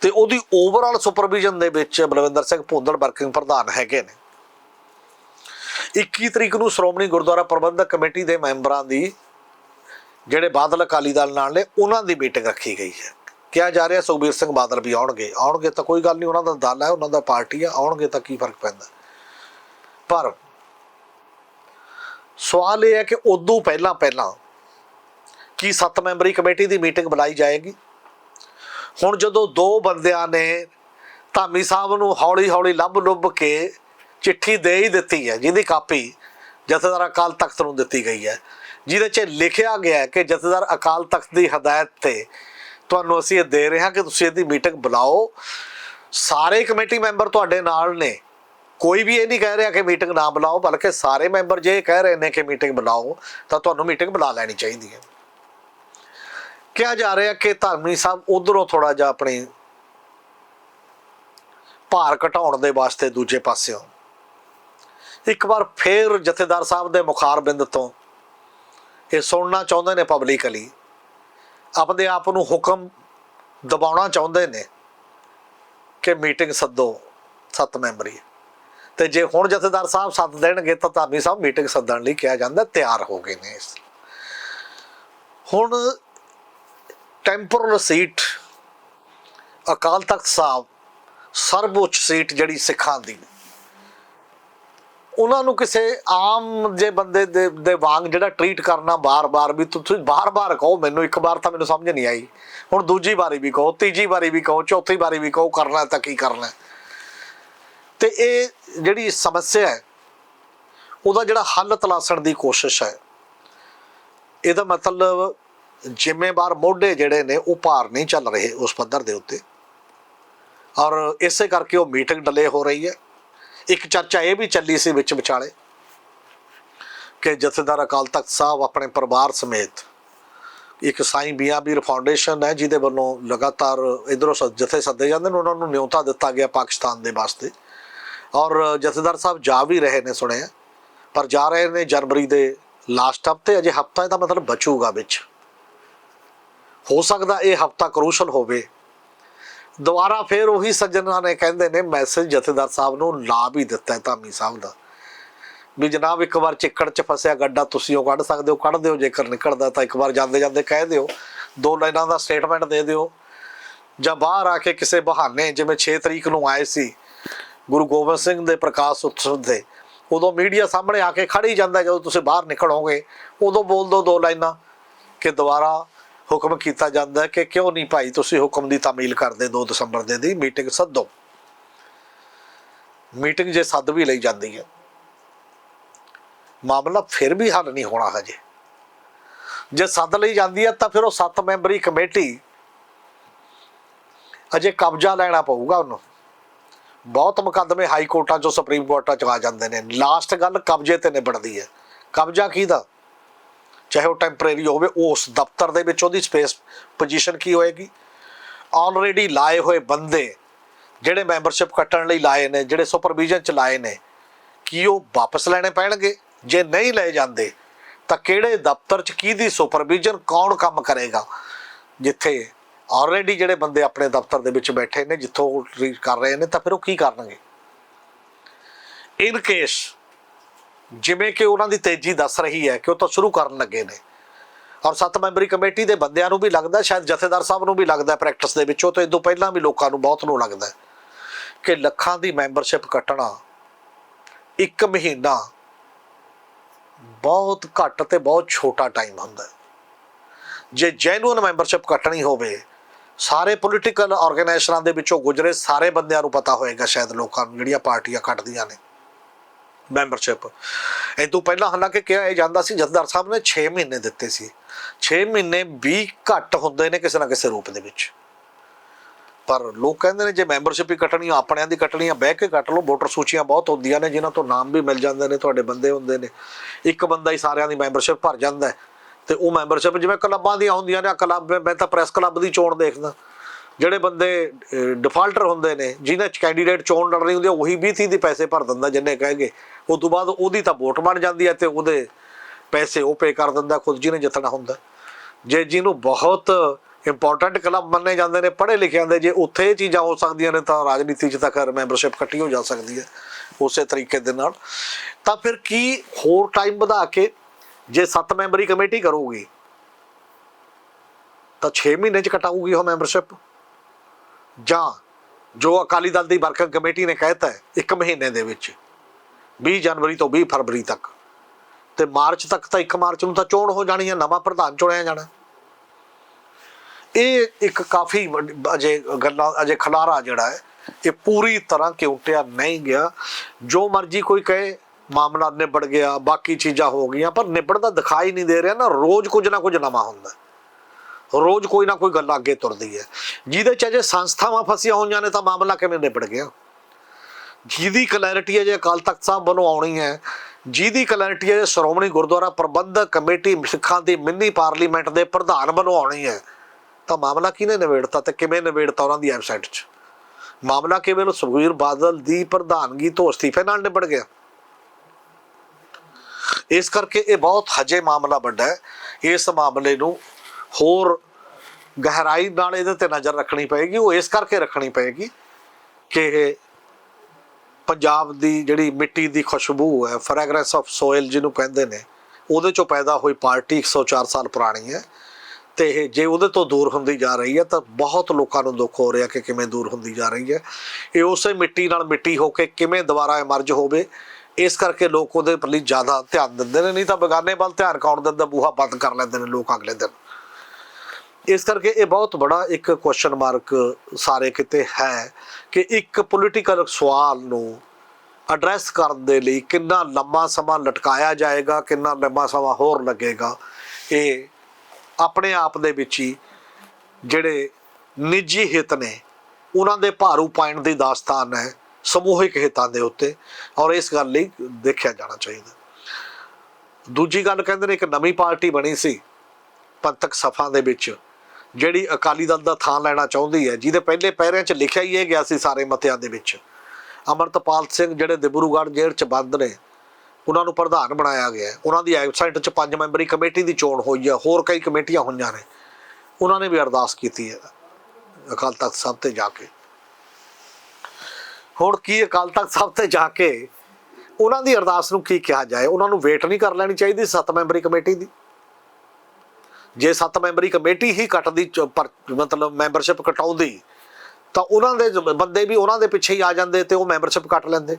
ਤੇ ਉਹਦੀ ਓਵਰਆਲ ਸੁਪਰਵਿਜ਼ਨ ਦੇ ਵਿੱਚ ਬਲਵਿੰਦਰ ਸਿੰਘ ਭੁੰਦੜ ਵਰਕਿੰਗ ਪ੍ਰਧਾਨ ਹੈਗੇ ਨੇ। 21 ਤਰੀਕ ਨੂੰ ਸ਼੍ਰੋਮਣੀ ਗੁਰਦੁਆਰਾ ਪ੍ਰਬੰਧਕ ਕਮੇਟੀ ਦੇ ਮੈਂਬਰਾਂ ਦੀ, ਜਿਹੜੇ ਬਾਦਲ ਅਕਾਲੀ ਦਲ ਨਾਲ ਨੇ, ਉਹਨਾਂ ਦੀ ਮੀਟਿੰਗ ਰੱਖੀ ਗਈ ਹੈ। ਕਿਹਾ ਜਾ ਰਿਹਾ ਸੁਖਬੀਰ ਸਿੰਘ ਬਾਦਲ ਵੀ ਆਉਣਗੇ। ਆਉਣਗੇ ਤਾਂ ਕੋਈ ਗੱਲ ਨਹੀਂ, ਉਹਨਾਂ ਦਾ ਦਲ ਹੈ, ਉਹਨਾਂ ਦਾ ਪਾਰਟੀ ਹੈ, ਆਉਣਗੇ ਤਾਂ ਕੀ ਫ਼ਰਕ ਪੈਂਦਾ। ਪਰ ਸਵਾਲ ਇਹ ਹੈ ਕਿ ਉਦੋਂ ਪਹਿਲਾਂ ਪਹਿਲਾਂ ਕੀ ਸੱਤ ਮੈਂਬਰੀ ਕਮੇਟੀ ਦੀ ਮੀਟਿੰਗ ਬੁਲਾਈ ਜਾਏਗੀ। ਹੁਣ ਜਦੋਂ ਦੋ ਬੰਦਿਆਂ ਨੇ ਧਾਮੀ ਸਾਹਿਬ ਨੂੰ ਹੌਲੀ ਹੌਲੀ ਲੱਭ ਲੁੱਭ ਕੇ ਚਿੱਠੀ ਦੇ ਹੀ ਦਿੱਤੀ ਹੈ, ਜਿਹਦੀ ਕਾਪੀ ਜਥੇਦਾਰ ਅਕਾਲ ਤਖਤ ਨੂੰ ਦਿੱਤੀ ਗਈ ਹੈ, ਜਿਹਦੇ 'ਚ ਲਿਖਿਆ ਗਿਆ ਹੈ ਕਿ ਜਥੇਦਾਰ ਅਕਾਲ ਤਖਤ ਦੀ ਹਦਾਇਤ ਤੇ ਤੁਹਾਨੂੰ ਅਸੀਂ ਇਹ ਦੇ ਰਹੇ ਹਾਂ ਕਿ ਤੁਸੀਂ ਇਹਦੀ ਮੀਟਿੰਗ ਬੁਲਾਓ। ਸਾਰੇ ਕਮੇਟੀ ਮੈਂਬਰ ਤੁਹਾਡੇ ਨਾਲ ਨੇ। ਕੋਈ ਵੀ ਇਹ ਨਹੀਂ ਕਹਿ ਰਿਹਾ ਕਿ ਮੀਟਿੰਗ ਨਾ ਬੁਲਾਓ, ਬਲਕਿ ਸਾਰੇ ਮੈਂਬਰ ਜੇ ਇਹ ਕਹਿ ਰਹੇ ਨੇ ਕਿ ਮੀਟਿੰਗ ਬੁਲਾਓ, ਤਾਂ ਤੁਹਾਨੂੰ ਮੀਟਿੰਗ ਬੁਲਾ ਲੈਣੀ ਚਾਹੀਦੀ ਹੈ। ਕਿਹਾ ਜਾ ਰਿਹਾ ਕਿ ਧਰਮੀ ਸਾਹਿਬ ਉਧਰੋਂ ਥੋੜਾ ਜਿਹਾ ਆਪਣੇ ਭਾਰ ਘਟਾਉਣ ਦੇ ਵਾਸਤੇ ਦੂਜੇ ਪਾਸਿਓਂ। ਇੱਕ ਵਾਰ ਫੇਰ ਜਥੇਦਾਰ ਸਾਹਿਬ ਦੇ ਮੁਖਾਰਬਿੰਦ ਤੋਂ ਇਹ ਸੁਣਨਾ ਚਾਹੁੰਦੇ ਨੇ ਪਬਲਿਕਲੀ ਆਪਣੇ ਆਪ ਨੂੰ ਹੁਕਮ ਦਬਾਉਣਾ ਚਾਹੁੰਦੇ ਨੇ ਕਿ ਮੀਟਿੰਗ ਸੱਦੋ ਸੱਤ ਮੈਂਬਰੀ। ਤੇ ਜੇ ਹੁਣ ਜਥੇਦਾਰ ਸਾਹਿਬ ਸੱਦ ਦੇਣਗੇ ਤਾਂ ਧਾਰਮੀ ਸਾਹਿਬ ਮੀਟਿੰਗ ਸੱਦਣ ਲਈ ਕਿਹਾ ਜਾਂਦਾ ਤਿਆਰ ਹੋ ਗਏ ਨੇ। ਇਸ ਹੁਣ ਟੈਂਪੋਰਲ ਸੀਟ, ਅਕਾਲ ਤਖਤ ਸਾਹਿਬ, ਸਰਵਉੱਚ ਸੀਟ ਜਿਹੜੀ ਸਿੱਖਾਂ ਦੀ ਉਹਨਾਂ ਨੂੰ ਕਿਸੇ ਆਮ ਜੇ ਬੰਦੇ ਦੇ ਦੇ ਵਾਂਗ ਜਿਹੜਾ ਟਰੀਟ ਕਰਨਾ ਬਾਰ-ਬਾਰ ਵੀ ਤੁਸੀਂ ਬਾਰ-ਬਾਰ ਕਹੋ, ਮੈਨੂੰ ਇੱਕ ਵਾਰ ਤਾਂ ਮੈਨੂੰ ਸਮਝ ਨਹੀਂ ਆਈ ਹੁਣ ਦੂਜੀ ਵਾਰੀ ਵੀ ਕਹੋ, ਤੀਜੀ ਵਾਰੀ ਵੀ ਕਹੋ, ਚੌਥੀ ਵਾਰੀ ਵੀ ਕਹੋ, ਕਰਨਾ ਤਾਂ ਕੀ ਕਰਨਾ ਹੈ। ਤੇ ਇਹ ਜਿਹੜੀ ਸਮੱਸਿਆ ਹੈ, ਉਹਦਾ ਜਿਹੜਾ ਹੱਲ ਤਲਾਸ਼ਣ ਦੀ ਕੋਸ਼ਿਸ਼ ਹੈ, ਇਹਦਾ ਮਤਲਬ ਜ਼ਿੰਮੇਵਾਰ ਮੋਢੇ ਜਿਹੜੇ ਨੇ, ਉਹ ਭਾਰ ਨਹੀਂ ਚੱਲ ਰਹੇ ਉਸ ਪੱਧਰ ਦੇ ਉੱਤੇ। ਔਰ ਇਸੇ ਕਰਕੇ ਉਹ ਮੀਟਿੰਗ ਡਿਲੇ ਹੋ ਰਹੀ ਹੈ। ਇੱਕ ਚਰਚਾ ਇਹ ਵੀ ਚੱਲੀ ਸੀ ਵਿੱਚ ਵਿਚਾਲੇ ਕਿ ਜਥੇਦਾਰ ਅਕਾਲ ਤਖਤ ਸਾਹਿਬ ਆਪਣੇ ਪਰਿਵਾਰ ਸਮੇਤ ਇੱਕ ਸਾਈਂ ਬੀਆਬੀਰ ਫਾਊਂਡੇਸ਼ਨ ਹੈ, ਜਿਹਦੇ ਵੱਲੋਂ ਲਗਾਤਾਰ ਇਧਰੋਂ ਜਥੇ ਸੱਦੇ ਜਾਂਦੇ ਨੇ, ਉਹਨਾਂ ਨੂੰ ਨਿਯੋਤਾ ਦਿੱਤਾ ਗਿਆ ਪਾਕਿਸਤਾਨ ਦੇ ਵਾਸਤੇ। ਔਰ ਜਥੇਦਾਰ ਸਾਹਿਬ ਜਾ ਵੀ ਰਹੇ ਨੇ ਸੁਣਿਆ, ਪਰ ਜਾ ਰਹੇ ਨੇ ਜਨਵਰੀ ਦੇ ਲਾਸਟ ਹਫ਼ਤੇ, ਅਜੇ ਹਫਤਾ ਇਹਦਾ ਮਤਲਬ ਬਚੂਗਾ ਵਿੱਚ। ਹੋ ਸਕਦਾ ਇਹ ਹਫਤਾ ਕਰੂਸ਼ਲ ਹੋਵੇ। ਦੁਬਾਰਾ ਫੇਰ ਉਹੀ ਸੱਜਣਾ ਨੇ ਕਹਿੰਦੇ ਨੇ, ਮੈਸੇਜ ਜਥੇਦਾਰ ਸਾਹਿਬ ਨੂੰ ਲਾ ਵੀ ਦਿੱਤਾ ਧਾਮੀ ਸਾਹਿਬ ਦਾ। ਵੀ ਜਨਾਬ, ਇੱਕ ਵਾਰ ਚਿੱਕੜ 'ਚ ਫਸਿਆ ਗੱਡਾ ਤੁਸੀਂ ਉਹ ਕੱਢ ਸਕਦੇ ਹੋ, ਕੱਢ ਦਿਓ, ਜੇਕਰ ਨਿਕਲਦਾ ਤਾਂ ਇੱਕ ਵਾਰ ਜਾਂਦੇ ਜਾਂਦੇ ਕਹਿ ਦਿਓ। ਦੋ ਲਾਈਨਾਂ ਦਾ ਸਟੇਟਮੈਂਟ ਦੇ ਦਿਓ। ਜਾਂ ਬਾਹਰ ਆ ਕੇ ਕਿਸੇ ਬਹਾਨੇ, ਜਿਵੇਂ 6 ਤਰੀਕ ਨੂੰ ਆਏ ਸੀ, ਗੁਰੂ ਗੋਬਿੰਦ ਸਿੰਘ ਦੇ ਪ੍ਰਕਾਸ਼ ਉਤਸਵ ਦੇ ਉਦੋਂ ਮੀਡੀਆ ਸਾਹਮਣੇ ਆ ਕੇ ਖੜੀ ਜਾਂਦਾ, ਜਦੋਂ ਤੁਸੀਂ ਬਾਹਰ ਨਿਕਲੋਗੇ, ਉਦੋਂ ਬੋਲ ਦੋ ਦੋ ਲਾਈਨਾਂ ਕਿ ਦੁਬਾਰਾ ਹੁਕਮ ਕੀਤਾ ਜਾਂਦਾ ਕਿ ਕਿਉਂ ਨਹੀਂ ਭਾਈ ਤੁਸੀਂ ਹੁਕਮ ਦੀ ਤਾਮੀਲ ਕਰਦੇ 2 ਦਸੰਬਰ ਦੇ ਦੀ ਮੀਟਿੰਗ ਸੱਦੋ। ਮੀਟਿੰਗ ਜੇ ਸੱਦ ਵੀ ਲਈ ਜਾਂਦੀ ਹੈ, ਮਾਮਲਾ ਫਿਰ ਵੀ ਹੱਲ ਨਹੀਂ ਹੋਣਾ ਹਜੇ। ਜੇ ਸੱਦ ਲਈ ਜਾਂਦੀ ਹੈ ਤਾਂ ਫਿਰ ਉਹ ਸੱਤ ਮੈਂਬਰੀ ਕਮੇਟੀ ਅਜੇ ਕਬਜ਼ਾ ਲੈਣਾ ਪਊਗਾ ਉਹਨੂੰ। ਬਹੁਤ ਮੁਕੱਦਮੇ ਹਾਈ ਕੋਰਟਾਂ ਚੋਂ ਸੁਪਰੀਮ ਕੋਰਟਾਂ ਚ ਆ ਜਾਂਦੇ ਨੇ। ਲਾਸਟ ਗੱਲ ਕਬਜ਼ੇ ਤੇ ਨਿਬੜਦੀ ਹੈ। ਕਬਜ਼ਾ ਕਿਹਦਾ? ਚਾਹੇ ਉਹ ਟੈਂਪਰੇਰੀ ਹੋਵੇ, ਉਸ ਦਫ਼ਤਰ ਦੇ ਵਿੱਚ ਉਹਦੀ ਸਪੇਸ ਪੋਜੀਸ਼ਨ ਕੀ ਹੋਏਗੀ? ਆਲਰੇਡੀ ਲਾਏ ਹੋਏ ਬੰਦੇ ਜਿਹੜੇ ਮੈਂਬਰਸ਼ਿਪ ਕੱਟਣ ਲਈ ਲਾਏ ਨੇ, ਜਿਹੜੇ ਸੁਪਰਵੀਜ਼ਨ ਚ ਲਾਏ ਨੇ, ਕੀ ਉਹ ਵਾਪਸ ਲੈਣੇ ਪੈਣਗੇ? ਜੇ ਨਹੀਂ ਲਏ ਜਾਂਦੇ, ਤਾਂ ਕਿਹੜੇ ਦਫ਼ਤਰ ਚ ਕਿਹਦੀ ਸੁਪਰਵੀਜ਼ਨ ਕੌਣ ਕੰਮ ਕਰੇਗਾ? ਜਿੱਥੇ ਆਲਰੇਡੀ ਜਿਹੜੇ ਬੰਦੇ ਆਪਣੇ ਦਫ਼ਤਰ ਦੇ ਵਿੱਚ ਬੈਠੇ ਨੇ, ਜਿੱਥੋਂ ਉਹ ਰੀਡ ਕਰ ਰਹੇ ਨੇ, ਤਾਂ ਫਿਰ ਉਹ ਕੀ ਕਰਨਗੇ? ਇਨ ਕੇਸ ਜਿਵੇਂ ਕਿ ਉਹਨਾਂ ਦੀ ਤੇਜ਼ੀ ਦੱਸ ਰਹੀ ਹੈ ਕਿ ਉਹ ਤਾਂ ਸ਼ੁਰੂ ਕਰਨ ਲੱਗੇ ਨੇ। ਔਰ ਸੱਤ ਮੈਂਬਰੀ ਕਮੇਟੀ ਦੇ ਬੰਦਿਆਂ ਨੂੰ ਵੀ ਲੱਗਦਾ, ਸ਼ਾਇਦ ਜਥੇਦਾਰ ਸਾਹਿਬ ਨੂੰ ਵੀ ਲੱਗਦਾ ਪ੍ਰੈਕਟਿਸ ਦੇ ਵਿੱਚੋਂ, ਉਹ ਤਾਂ ਇਦੋਂ ਪਹਿਲਾਂ ਵੀ ਲੋਕਾਂ ਨੂੰ ਬਹੁਤ ਨੂੰ ਲੱਗਦਾ ਕਿ ਲੱਖਾਂ ਦੀ ਮੈਂਬਰਸ਼ਿਪ ਕੱਟਣਾ ਇੱਕ ਮਹੀਨਾ ਬਹੁਤ ਘੱਟ ਤੇ ਬਹੁਤ ਛੋਟਾ ਟਾਈਮ ਹੁੰਦਾ ਜੇ ਜੈਨੂਅਨ ਮੈਂਬਰਸ਼ਿਪ ਕੱਟਣੀ ਹੋਵੇ, ਸਾਰੇ ਪੋਲੀਟੀਕਲ ਆਰਗੇਨਾਈਜੇਸ਼ਨਾਂ ਦੇ ਵਿੱਚੋਂ ਗੁਜ਼ਰੇ ਸਾਰੇ ਬੰਦਿਆਂ ਨੂੰ ਪਤਾ ਹੋਏਗਾ ਸ਼ਾਇਦ ਲੋਕਾਂ ਨੂੰ ਜਿਹੜੀਆਂ ਪਾਰਟੀਆਂ ਕੱਟਦੀਆਂ ਨੇ। ਮੈਂਬਰਸ਼ਿਪ ਇਹ ਤੋਂ ਪਹਿਲਾਂ ਹਾਲਾਂਕਿ ਕਿਹਾ ਇਹ ਜਾਂਦਾ ਸੀ ਜਥੇਦਾਰ ਸਾਹਿਬ ਨੇ 6 ਮਹੀਨੇ ਦਿੱਤੇ ਸੀ। 6 ਮਹੀਨੇ ਵੀ ਘੱਟ ਹੁੰਦੇ ਨੇ ਕਿਸੇ ਨਾ ਕਿਸੇ ਰੂਪ ਦੇ ਵਿੱਚ। ਪਰ ਲੋਕ ਕਹਿੰਦੇ ਨੇ ਜੇ ਮੈਂਬਰਸ਼ਿਪ ਹੀ ਕੱਟਣੀ ਆ, ਆਪਣਿਆਂ ਦੀ ਕੱਟਣੀ ਆ ਬਹਿ ਕੇ ਕੱਟ ਲਓ। ਵੋਟਰ ਸੂਚੀਆਂ ਬਹੁਤ ਹੁੰਦੀਆਂ ਨੇ ਜਿਨ੍ਹਾਂ ਤੋਂ ਨਾਮ ਵੀ ਮਿਲ ਜਾਂਦੇ ਨੇ ਤੁਹਾਡੇ ਬੰਦੇ ਹੁੰਦੇ ਨੇ। ਇੱਕ ਬੰਦਾ ਹੀ ਸਾਰਿਆਂ ਦੀ ਮੈਂਬਰਸ਼ਿਪ ਭਰ ਜਾਂਦਾ ਤੇ ਉਹ ਮੈਂਬਰਸ਼ਿਪ ਜਿਵੇਂ ਕਲੱਬਾਂ ਦੀਆਂ ਹੁੰਦੀਆਂ ਨੇ ਕਲੱਬ ਮੈਂ ਤਾਂ ਪ੍ਰੈਸ ਕਲੱਬ ਦੀ ਚੋਣ ਦੇਖਦਾ। ਜਿਹੜੇ ਬੰਦੇ ਡਿਫਾਲਟਰ ਹੁੰਦੇ ਨੇ ਜਿਨ੍ਹਾਂ ਚ ਕੈਂਡੀਡੇਟ ਚੋਣ ਲੜ ਰਹੀ ਹੁੰਦੀ ਹੈ ਉਹੀ 20 30 ਦੇ ਪੈਸੇ ਭਰ ਦਿੰਦਾ ਜਿੰਨੇ ਕਹੇਗੇ। ਉਸ ਤੋਂ ਬਾਅਦ ਉਹਦੀ ਤਾਂ ਵੋਟ ਬਣ ਜਾਂਦੀ ਹੈ ਤੇ ਉਹਦੇ ਪੈਸੇ ਉਹ ਪੇ ਕਰ ਦਿੰਦਾ ਖੁਦ ਜਿਹਨੇ ਜਿੱਤਣਾ ਹੁੰਦਾ। ਜੇ ਜਿਹਨੂੰ ਬਹੁਤ ਇੰਪੋਰਟੈਂਟ ਕਲੱਬ ਮੰਨੇ ਜਾਂਦੇ ਨੇ, ਪੜ੍ਹੇ ਲਿਖਿਆਂ ਦੇ, ਜੇ ਉੱਥੇ ਇਹ ਚੀਜ਼ਾਂ ਹੋ ਸਕਦੀਆਂ ਨੇ, ਤਾਂ ਰਾਜਨੀਤੀ 'ਚ ਤਾਂ ਖੈਰ ਮੈਂਬਰਸ਼ਿਪ ਕੱਟੀ ਹੋ ਜਾ ਸਕਦੀ ਹੈ ਉਸੇ ਤਰੀਕੇ ਦੇ ਨਾਲ। ਤਾਂ ਫਿਰ ਕੀ ਹੋਰ ਟਾਈਮ ਵਧਾ ਕੇ ਜੇ 7 ਮੈਂਬਰੀ ਕਮੇਟੀ ਕਰੂਗੀ, ਤਾਂ 6 ਮਹੀਨੇ 'ਚ ਕਟਾਊਗੀ ਉਹ ਮੈਂਬਰਸ਼ਿਪ ਜਾਂ ਜੋ ਅਕਾਲੀ ਦਲ ਦੀ ਵਰਕਿੰਗ ਕਮੇਟੀ ਨੇ ਕਹਿਤਾ ਹੈ, ਇੱਕ ਮਹੀਨੇ ਦੇ ਵਿੱਚ 20 ਜਨਵਰੀ ਤੋਂ 20 ਫਰਵਰੀ ਤੱਕ। ਤੇ ਮਾਰਚ ਤੱਕ ਤਾਂ 1 ਮਾਰਚ ਨੂੰ ਤਾਂ ਚੋਣ ਹੋ ਜਾਣੀ ਹੈ ਨਵਾਂ ਪ੍ਰਧਾਨ ਚੁਣਿਆ ਜਾਣਾ। ਇਹ ਇੱਕ ਕਾਫੀ ਅਜੇ ਗੱਲਾਂ, ਅਜੇ ਖਲਾਰਾ ਜਿਹੜਾ ਹੈ, ਇਹ ਪੂਰੀ ਤਰ੍ਹਾਂ ਕਿਉਂਟਿਆ ਨਹੀਂ ਗਿਆ। ਜੋ ਮਰਜ਼ੀ ਕੋਈ ਕਹੇ, ਮਾਮਲਾ ਨਿਬੜ ਗਿਆ, ਬਾਕੀ ਚੀਜ਼ਾਂ ਹੋ ਗਈਆਂ, ਪਰ ਨਿਬੜਦਾ ਦਿਖਾਈ ਨਹੀਂ ਦੇ ਰਿਹਾ ਨਾ, ਰੋਜ਼ ਕੁਝ ਨਾ ਕੁਝ ਨਵਾਂ ਹੁੰਦਾ। ਰੋਜ਼ ਕੋਈ ਨਾ ਕੋਈ ਗੱਲ ਅੱਗੇ ਤੁਰਦੀ ਹੈ। ਜਿਹਦੇ ਚ ਅਜੇ ਸੰਸਥਾਵਾਂ ਫਸੀਆਂ ਹੋਈਆਂ ਨੇ ਤਾਂ ਮਾਮਲਾ ਕਿਵੇਂ ਨਿਬੜ ਗਿਆ? ਜਿਹਦੀ ਕਲੈਰਿਟੀ ਹੈ ਜੇ ਅਕਾਲ ਤਖਤ ਸਾਹਿਬ ਵੱਲੋਂ ਆਉਣੀ ਹੈ, ਜਿਹਦੀ ਕਲੈਰਿਟੀ ਹੈ ਸ਼੍ਰੋਮਣੀ ਗੁਰਦੁਆਰਾ ਪ੍ਰਬੰਧਕ ਕਮੇਟੀ ਸਿੱਖਾਂ ਦੀ ਮਿੰਨੀ ਪਾਰਲੀਮੈਂਟ ਦੇ ਪ੍ਰਧਾਨ ਵੱਲੋਂ ਆਉਣੀ ਹੈ, ਤਾਂ ਮਾਮਲਾ ਕਿਹਨੇ ਨਿਬੇੜਤਾ ਤੇ ਕਿਵੇਂ ਨਿਬੇੜਤਾ ਉਹਨਾਂ ਦੀ ਵੈਬਸਾਈਟ 'ਚ? ਮਾਮਲਾ ਕਿਵੇਂ ਨੂੰ ਸੁਖਬੀਰ ਬਾਦਲ ਦੀ ਪ੍ਰਧਾਨਗੀ ਤੋਂ ਅਸਤੀਫੇ ਨਾਲ ਨਿਬੜ ਗਿਆ? ਇਸ ਕਰਕੇ ਇਹ ਬਹੁਤ ਹਜੇ ਮਾਮਲਾ ਵੱਡਾ ਹੈ। ਇਸ ਮਾਮਲੇ ਨੂੰ ਹੋਰ ਗਹਿਰਾਈ ਨਾਲ ਇਹਦੇ ਤੇ ਨਜ਼ਰ ਰੱਖਣੀ ਪਏਗੀ, ਉਹ ਇਸ ਕਰਕੇ ਰੱਖਣੀ ਪਏਗੀ ਕਿ ਪੰਜਾਬ ਦੀ ਜਿਹੜੀ ਮਿੱਟੀ ਦੀ ਖੁਸ਼ਬੂ ਹੈ ਫ੍ਰੈਗਰੈਂਸ ਆਫ ਸੋਇਲ ਜਿਹਨੂੰ ਕਹਿੰਦੇ ਨੇ, ਉਹਦੇ ਚੋਂ ਪੈਦਾ ਹੋਈ ਪਾਰਟੀ 104 ਸਾਲ ਪੁਰਾਣੀ ਹੈ ਤੇ ਇਹ ਜੇ ਉਹਦੇ ਤੋਂ ਦੂਰ ਹੁੰਦੀ ਜਾ ਰਹੀ ਹੈ ਤਾਂ ਬਹੁਤ ਲੋਕਾਂ ਨੂੰ ਦੁੱਖ ਹੋ ਰਿਹਾ ਕਿ ਕਿਵੇਂ ਦੂਰ ਹੁੰਦੀ ਜਾ ਰਹੀ ਹੈ। ਇਹ ਉਸੇ ਮਿੱਟੀ ਨਾਲ ਮਿੱਟੀ ਹੋ ਕੇ ਕਿਵੇਂ ਦੁਬਾਰਾ ਇਮਰਜ ਹੋਵੇ, ਇਸ ਕਰਕੇ ਲੋਕ ਉਹਦੇ ਪ੍ਰਤੀ ਜ਼ਿਆਦਾ ਧਿਆਨ ਦਿੰਦੇ ਨੇ, ਨਹੀਂ ਤਾਂ ਬਗਾਨੇ ਵੱਲ ਧਿਆਨ ਕੌਣ ਦਿੰਦਾ, ਬੂਹਾ ਬੰਦ ਕਰ ਲੈਂਦੇ ਨੇ ਲੋਕ ਅਗਲੇ ਦਿਨ। ਇਸ ਕਰਕੇ ਇਹ ਬਹੁਤ ਬੜਾ ਇੱਕ ਕੁਐਸਚਨ ਮਾਰਕ ਸਾਰੇ ਕਿਤੇ ਹੈ ਕਿ ਇੱਕ ਪੋਲੀਟੀਕਲ ਸਵਾਲ ਨੂੰ ਐਡਰੈਸ ਕਰਨ ਦੇ ਲਈ ਕਿੰਨਾ ਲੰਮਾ ਸਮਾਂ ਲਟਕਾਇਆ ਜਾਏਗਾ, ਕਿੰਨਾ ਲੰਮਾ ਸਮਾਂ ਹੋਰ ਲੱਗੇਗਾ, ਇਹ ਆਪਣੇ ਆਪ ਦੇ ਵਿੱਚ ਹੀ ਜਿਹੜੇ ਨਿੱਜੀ ਹਿੱਤ ਨੇ, ਉਹਨਾਂ ਦੇ ਭਾਰੂ ਪਾਇਣ ਦੀ ਦਾਸਤਾਨ ਹੈ ਸਮੂਹਿਕ ਹਿੱਤਾਂ ਦੇ ਉੱਤੇ ਔਰ ਇਸ ਗੱਲ ਲਈ ਦੇਖਿਆ ਜਾਣਾ ਚਾਹੀਦਾ। ਦੂਜੀ ਗੱਲ ਕਹਿੰਦੇ ਨੇ ਇੱਕ ਨਵੀਂ ਪਾਰਟੀ ਬਣੀ ਸੀ ਪੰਥਕ ਸਫਾ ਦੇ ਵਿੱਚ ਜਿਹੜੀ ਅਕਾਲੀ ਦਲ ਦਾ ਥਾਂ ਲੈਣਾ ਚਾਹੁੰਦੀ ਹੈ, ਜਿਹਦੇ ਪਹਿਲੇ ਪੈਰਿਆਂ 'ਚ ਲਿਖਿਆ ਹੀ ਇਹ ਗਿਆ ਸੀ ਸਾਰੇ ਮਤਿਆਂ ਦੇ ਵਿੱਚ। ਅਮਰਤਪਾਲ ਸਿੰਘ ਜਿਹੜੇ ਦਿਬਰੂਗੜ੍ਹ ਜੇਲ੍ਹ 'ਚ ਬੰਦ ਨੇ, ਉਹਨਾਂ ਨੂੰ ਪ੍ਰਧਾਨ ਬਣਾਇਆ ਗਿਆ ਉਹਨਾਂ ਦੀ ਵੈਬਸਾਈਟ 'ਚ ਪੰਜ ਮੈਂਬਰੀ ਕਮੇਟੀ ਦੀ ਚੋਣ ਹੋਈ ਹੈ, ਹੋਰ ਕਈ ਕਮੇਟੀਆਂ ਹੋਈਆਂ ਨੇ। ਉਹਨਾਂ ਨੇ ਵੀ ਅਰਦਾਸ ਕੀਤੀ ਹੈ ਅਕਾਲ ਤਖਤ ਸਾਹਿਬ ਤੇ ਜਾ ਕੇ। ਹੁਣ ਕੀ ਅਕਾਲ ਤਖਤ ਸਾਹਿਬ ਤੇ ਜਾ ਕੇ ਉਹਨਾਂ ਦੀ ਅਰਦਾਸ ਨੂੰ ਕੀ ਕਿਹਾ ਜਾਏ? ਉਹਨਾਂ ਨੂੰ ਵੇਟ ਨਹੀਂ ਕਰ ਲੈਣੀ ਚਾਹੀਦੀ ਸੱਤ ਮੈਂਬਰੀ ਕਮੇਟੀ ਦੀ। ਜੇ ਸੱਤ ਮੈਂਬਰੀ ਕਮੇਟੀ ਹੀ ਕੱਟਦੀ ਮਤਲਬ ਮੈਂਬਰਸ਼ਿਪ ਕਟਾਉਂਦੀ, ਤਾਂ ਉਹਨਾਂ ਦੇ ਬੰਦੇ ਵੀ ਉਹਨਾਂ ਦੇ ਪਿੱਛੇ ਹੀ ਆ ਜਾਂਦੇ ਤੇ ਉਹ ਮੈਂਬਰਸ਼ਿਪ ਕੱਟ ਲੈਂਦੇ।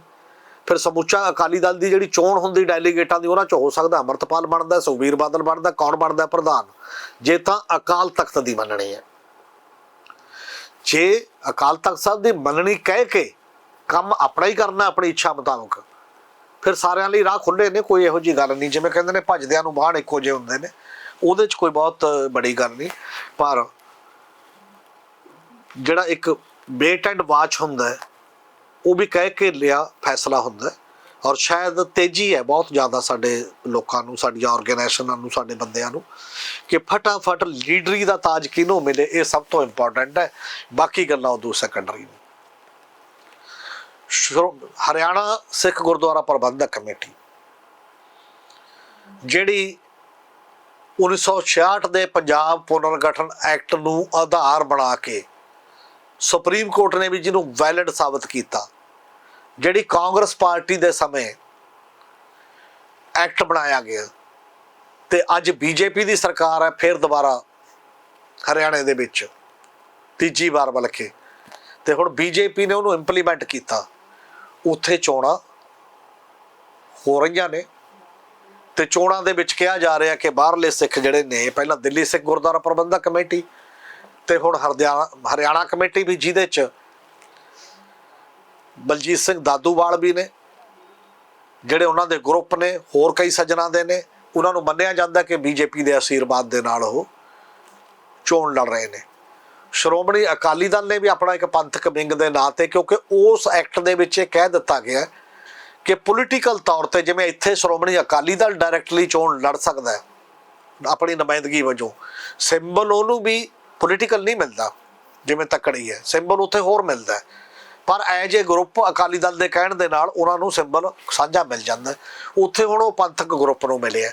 ਫਿਰ ਸਮੁੱਚਾ ਅਕਾਲੀ ਦਲ ਦੀ ਜਿਹੜੀ ਚੋਣ ਹੁੰਦੀ ਡੈਲੀਗੇਟਾਂ ਦੀ, ਉਹਨਾਂ ਚ ਹੋ ਸਕਦਾ ਅਮਰਤਪਾਲ ਬਣਦਾ, ਸੁਖਬੀਰ ਬਾਦਲ ਬਣਦਾ, ਕੌਣ ਬਣਦਾ ਪ੍ਰਧਾਨ? ਜੇ ਤਾਂ ਅਕਾਲ ਤਖਤ ਦੀ ਮੰਨਣੀ ਹੈ। ਜੇ ਅਕਾਲ ਤਖਤ ਸਾਹਿਬ ਦੀ ਮੰਨਣੀ ਕਹਿ ਕੇ ਕੰਮ ਆਪਣਾ ਹੀ ਕਰਨਾ, ਆਪਣੀ ਇੱਛਾ ਮੁਤਾਬਕ, ਫਿਰ ਸਾਰਿਆਂ ਲਈ ਰਾਹ ਖੁੱਲੇ ਨੇ, ਕੋਈ ਇਹੋ ਜੀ ਗੱਲ ਨਹੀਂ। ਜਿਵੇਂ ਕਹਿੰਦੇ ਨੇ ਭੱਜਦਿਆਂ ਨੂੰ ਬਾਹਣ ਇੱਕੋ ਜਿਹੇ ਹੁੰਦੇ ਨੇ। ਉਹਦੇ 'ਚ ਕੋਈ ਬਹੁਤ ਬੜੀ ਗੱਲ ਨਹੀਂ, ਪਰ ਜਿਹੜਾ ਇੱਕ ਵੇਟ ਐਂਡ ਵਾਚ ਹੁੰਦਾ ਹੈ, ਉਹ ਵੀ ਕਹਿ ਕੇ ਲਿਆ ਫੈਸਲਾ ਹੁੰਦਾ ਹੈ ਔਰ ਸ਼ਾਇਦ ਤੇਜ਼ੀ ਹੈ ਬਹੁਤ ਜ਼ਿਆਦਾ ਸਾਡੇ ਲੋਕਾਂ ਨੂੰ, ਸਾਡੀਆਂ ਆਰਗੇਨਾਈਜੇਸ਼ਨਾਂ ਨੂੰ, ਸਾਡੇ ਬੰਦਿਆਂ ਨੂੰ ਕਿ ਫਟਾਫਟ ਲੀਡਰੀ ਦਾ ਤਾਜ ਕਿਹਨੂੰ ਮਿਲੇ, ਇਹ ਸਭ ਤੋਂ ਇੰਪੋਰਟੈਂਟ ਹੈ, ਬਾਕੀ ਗੱਲਾਂ ਉਦੋਂ ਸੈਕੰਡਰੀ ਨੇ। ਸ਼੍ਰੋ- ਹਰਿਆਣਾ ਸਿੱਖ ਗੁਰਦੁਆਰਾ ਪ੍ਰਬੰਧਕ ਕਮੇਟੀ, ਜਿਹੜੀ 1966 ਦੇ ਪੰਜਾਬ ਪੁਨਰਗਠਨ ਐਕਟ ਨੂੰ ਆਧਾਰ ਬਣਾ ਕੇ ਸੁਪਰੀਮ ਕੋਰਟ ਨੇ ਵੀ ਜਿਹਨੂੰ ਵੈਲਿਡ ਸਾਬਤ ਕੀਤਾ, ਜਿਹੜੀ ਕਾਂਗਰਸ ਪਾਰਟੀ ਦੇ ਸਮੇਂ ਐਕਟ ਬਣਾਇਆ ਗਿਆ ਤੇ ਅੱਜ ਬੀਜੇਪੀ ਦੀ ਸਰਕਾਰ ਹੈ ਫਿਰ ਦੁਬਾਰਾ ਹਰਿਆਣੇ ਦੇ ਵਿੱਚ, ਤੀਜੀ ਵਾਰ ਬਲਕਿ। ਤੇ ਹੁਣ ਬੀਜੇਪੀ ਨੇ ਉਹਨੂੰ ਇੰਪਲੀਮੈਂਟ ਕੀਤਾ। ਉੱਥੇ ਚੋਣਾਂ ਹੋ ਰਹੀਆਂ ਨੇ। ਤੇ ਚੋਣਾਂ ਦੇ ਵਿੱਚ ਕਿਹਾ ਜਾ ਰਿਹਾ ਕਿ ਬਾਹਰਲੇ ਸਿੱਖ ਜਿਹੜੇ ਨੇ, ਪਹਿਲਾਂ ਦਿੱਲੀ ਸਿੱਖ ਗੁਰਦੁਆਰਾ ਪ੍ਰਬੰਧਕ ਕਮੇਟੀ ਤੇ ਹੁਣ ਹਰਿਆਣਾ ਹਰਿਆਣਾ ਕਮੇਟੀ ਵੀ ਜਿਹਦੇ ਚ ਬਲਜੀਤ ਸਿੰਘ ਦਾਦੂਵਾਲ ਵੀ ਨੇ, ਜਿਹੜੇ ਉਹਨਾਂ ਦੇ ਗਰੁੱਪ ਨੇ, ਹੋਰ ਕਈ ਸੱਜਣਾ ਦੇ ਨੇ, ਉਹਨਾਂ ਨੂੰ ਮੰਨਿਆ ਜਾਂਦਾ ਕਿ ਬੀਜੇਪੀ ਦੇ ਅਸ਼ੀਰਵਾਦ ਦੇ ਨਾਲ ਉਹ ਚੋਣ ਲੜ ਰਹੇ ਨੇ। ਸ਼੍ਰੋਮਣੀ ਅਕਾਲੀ ਦਲ ਨੇ ਵੀ ਆਪਣਾ ਇੱਕ ਪੰਥਕ ਵਿੰਗ ਦੇ ਨਾਂ ਤੇ, ਕਿਉਂਕਿ ਉਸ ਐਕਟ ਦੇ ਵਿੱਚ ਇਹ ਕਹਿ ਦਿੱਤਾ ਗਿਆ ਕਿ ਪੋਲੀਟੀਕਲ ਤੌਰ ਤੇ ਜਿਵੇਂ ਇੱਥੇ ਸ਼੍ਰੋਮਣੀ ਅਕਾਲੀ ਦਲ ਡਾਇਰੈਕਟਲੀ ਚੋਣ ਲੜ ਸਕਦਾ ਹੈ, ਆਪਣੀ ਨੁਮਾਇੰਦਗੀ ਵਜੋਂ। ਸਿੰਬਲ ਉਹਨੂੰ ਵੀ ਪੋਲੀਟੀਕਲ ਨਹੀਂ ਮਿਲਦਾ, ਜਿਵੇਂ ਤੱਕੜੀ ਹੈ। ਸਿੰਬਲ ਉੱਥੇ ਹੋਰ ਮਿਲਦਾ ਪਰ as a group Akali Dal ਦੇ ਕਹਿਣ ਦੇ ਨਾਲ ਉਹਨਾਂ ਨੂੰ ਸਿੰਬਲ ਸਾਂਝਾ ਮਿਲ ਜਾਂਦਾ ਉੱਥੇ ਹੁਣ ਉਹ ਪੰਥਕ ਗਰੁੱਪ ਨੂੰ ਮਿਲਿਆ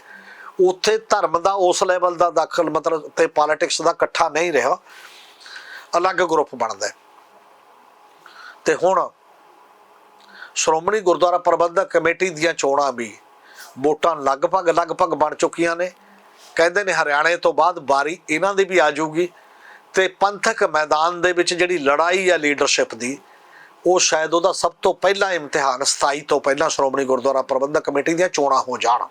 ਉੱਥੇ ਧਰਮ ਦਾ ਉਸ ਲੈਵਲ ਦਾ ਦਾਖਲ, ਮਤਲਬ ਤੇ ਪੋਲਿਟਿਕਸ ਦਾ ਇਕੱਠਾ ਨਹੀਂ ਰਿਹਾ। ਅਲੱਗ ਗਰੁੱਪ ਬਣਦਾ ਹੈ। ਤੇ ਹੁਣ ਸ਼੍ਰੋਮਣੀ ਗੁਰਦੁਆਰਾ ਪ੍ਰਬੰਧਕ ਕਮੇਟੀ ਦੀਆਂ ਚੋਣਾਂ ਵੀ ਵੋਟਾਂ ਲਗਭਗ ਲਗਭਗ ਬਣ ਚੁੱਕੀਆਂ ਨੇ। ਕਹਿੰਦੇ ਨੇ ਹਰਿਆਣੇ ਤੋਂ ਬਾਅਦ ਬਾਰੀ ਇਹਨਾਂ ਦੀ ਵੀ ਆ ਜਾਊਗੀ ਤੇ ਪੰਥਕ ਮੈਦਾਨ ਦੇ ਵਿੱਚ ਜਿਹੜੀ ਲੜਾਈ ਆ ਲੀਡਰਸ਼ਿਪ ਦੀ, ਉਹ ਸ਼ਾਇਦ ਉਹਦਾ ਸਭ ਤੋਂ ਪਹਿਲਾ ਇਮਤਿਹਾਨ 27 ਤੋਂ ਪਹਿਲਾਂ ਸ਼੍ਰੋਮਣੀ ਗੁਰਦੁਆਰਾ ਪ੍ਰਬੰਧਕ ਕਮੇਟੀ ਦੀਆਂ ਚੋਣਾਂ ਹੋ ਜਾਣ।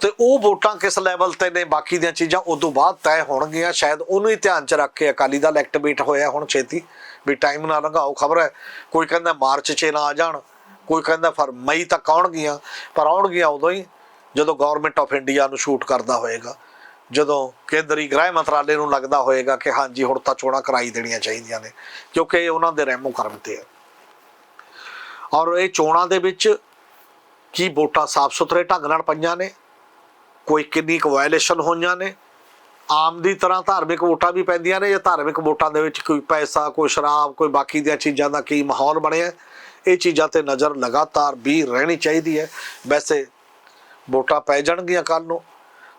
ਤੇ ਉਹ ਵੋਟਾਂ ਕਿਸ ਲੈਵਲ ਤੇ ਨੇ, ਬਾਕੀ ਦੀਆਂ ਚੀਜ਼ਾਂ ਉਦੋਂ ਬਾਅਦ ਤੈਅ ਹੋਣਗੀਆਂ। ਸ਼ਾਇਦ ਉਹਨੂੰ ਹੀ ਧਿਆਨ ਚ ਰੱਖ ਕੇ ਅਕਾਲੀ ਦਲ ਐਕਟੀਵੇਟ ਹੋਇਆ ਹੁਣ ਛੇਤੀ। ਵੀ ਟਾਈਮ ਨਾ ਲੰਘਾਓ, ਖਬਰ ਹੈ, ਕੋਈ ਕਹਿੰਦਾ ਮਾਰਚ 'ਚ ਨਾ ਆ ਜਾਣ, ਕੋਈ ਕਹਿੰਦਾ ਫਰ ਮਈ ਤੱਕ ਆਉਣਗੀਆਂ ਪਰ ਆਉਣਗੀਆਂ ਉਦੋਂ ਹੀ ਜਦੋਂ ਗਵਰਨਮੈਂਟ ਆਫ ਇੰਡੀਆ ਨੂੰ ਸ਼ੂਟ ਕਰਦਾ ਹੋਏਗਾ, ਜਦੋਂ ਕੇਂਦਰੀ ਗ੍ਰਹਿ ਮੰਤਰਾਲੇ ਨੂੰ ਲੱਗਦਾ ਹੋਏਗਾ ਕਿ ਹਾਂਜੀ, ਹੁਣ ਤਾਂ ਚੋਣਾਂ ਕਰਾਈ ਦੇਣੀਆਂ ਚਾਹੀਦੀਆਂ ਨੇ, ਕਿਉਂਕਿ ਇਹ ਉਹਨਾਂ ਦੇ ਰਹਿਮੋ ਕਰਮ ਤੇ ਹੈ। ਔਰ ਇਹ ਚੋਣਾਂ ਦੇ ਵਿੱਚ ਕੀ ਵੋਟਾਂ ਸਾਫ਼ ਸੁਥਰੇ ਢੰਗ ਨਾਲ ਪਈਆਂ ਨੇ, ਕੋਈ ਕਿੰਨੀ ਕੁ ਵਾਇਲੇਸ਼ਨ ਹੋਈਆਂ ਨੇ ਆਮ ਦੀ ਤਰ੍ਹਾਂ ਧਾਰਮਿਕ ਵੋਟਾਂ ਵੀ ਪੈਂਦੀਆਂ ਨੇ, ਜਾਂ ਧਾਰਮਿਕ ਵੋਟਾਂ ਦੇ ਵਿੱਚ ਕੋਈ ਪੈਸਾ, ਕੋਈ ਸ਼ਰਾਬ, ਕੋਈ ਬਾਕੀ ਦੀਆਂ ਚੀਜ਼ਾਂ ਦਾ ਕੀ ਮਾਹੌਲ ਬਣਿਆ? ਇਹ ਚੀਜ਼ਾਂ ਤੇ ਨਜ਼ਰ ਲਗਾਤਾਰ ਵੀ ਰਹਿਣੀ ਚਾਹੀਦੀ ਹੈ। ਵੈਸੇ ਵੋਟਾਂ ਪੈ ਜਾਣਗੀਆਂ ਕੱਲ ਨੂੰ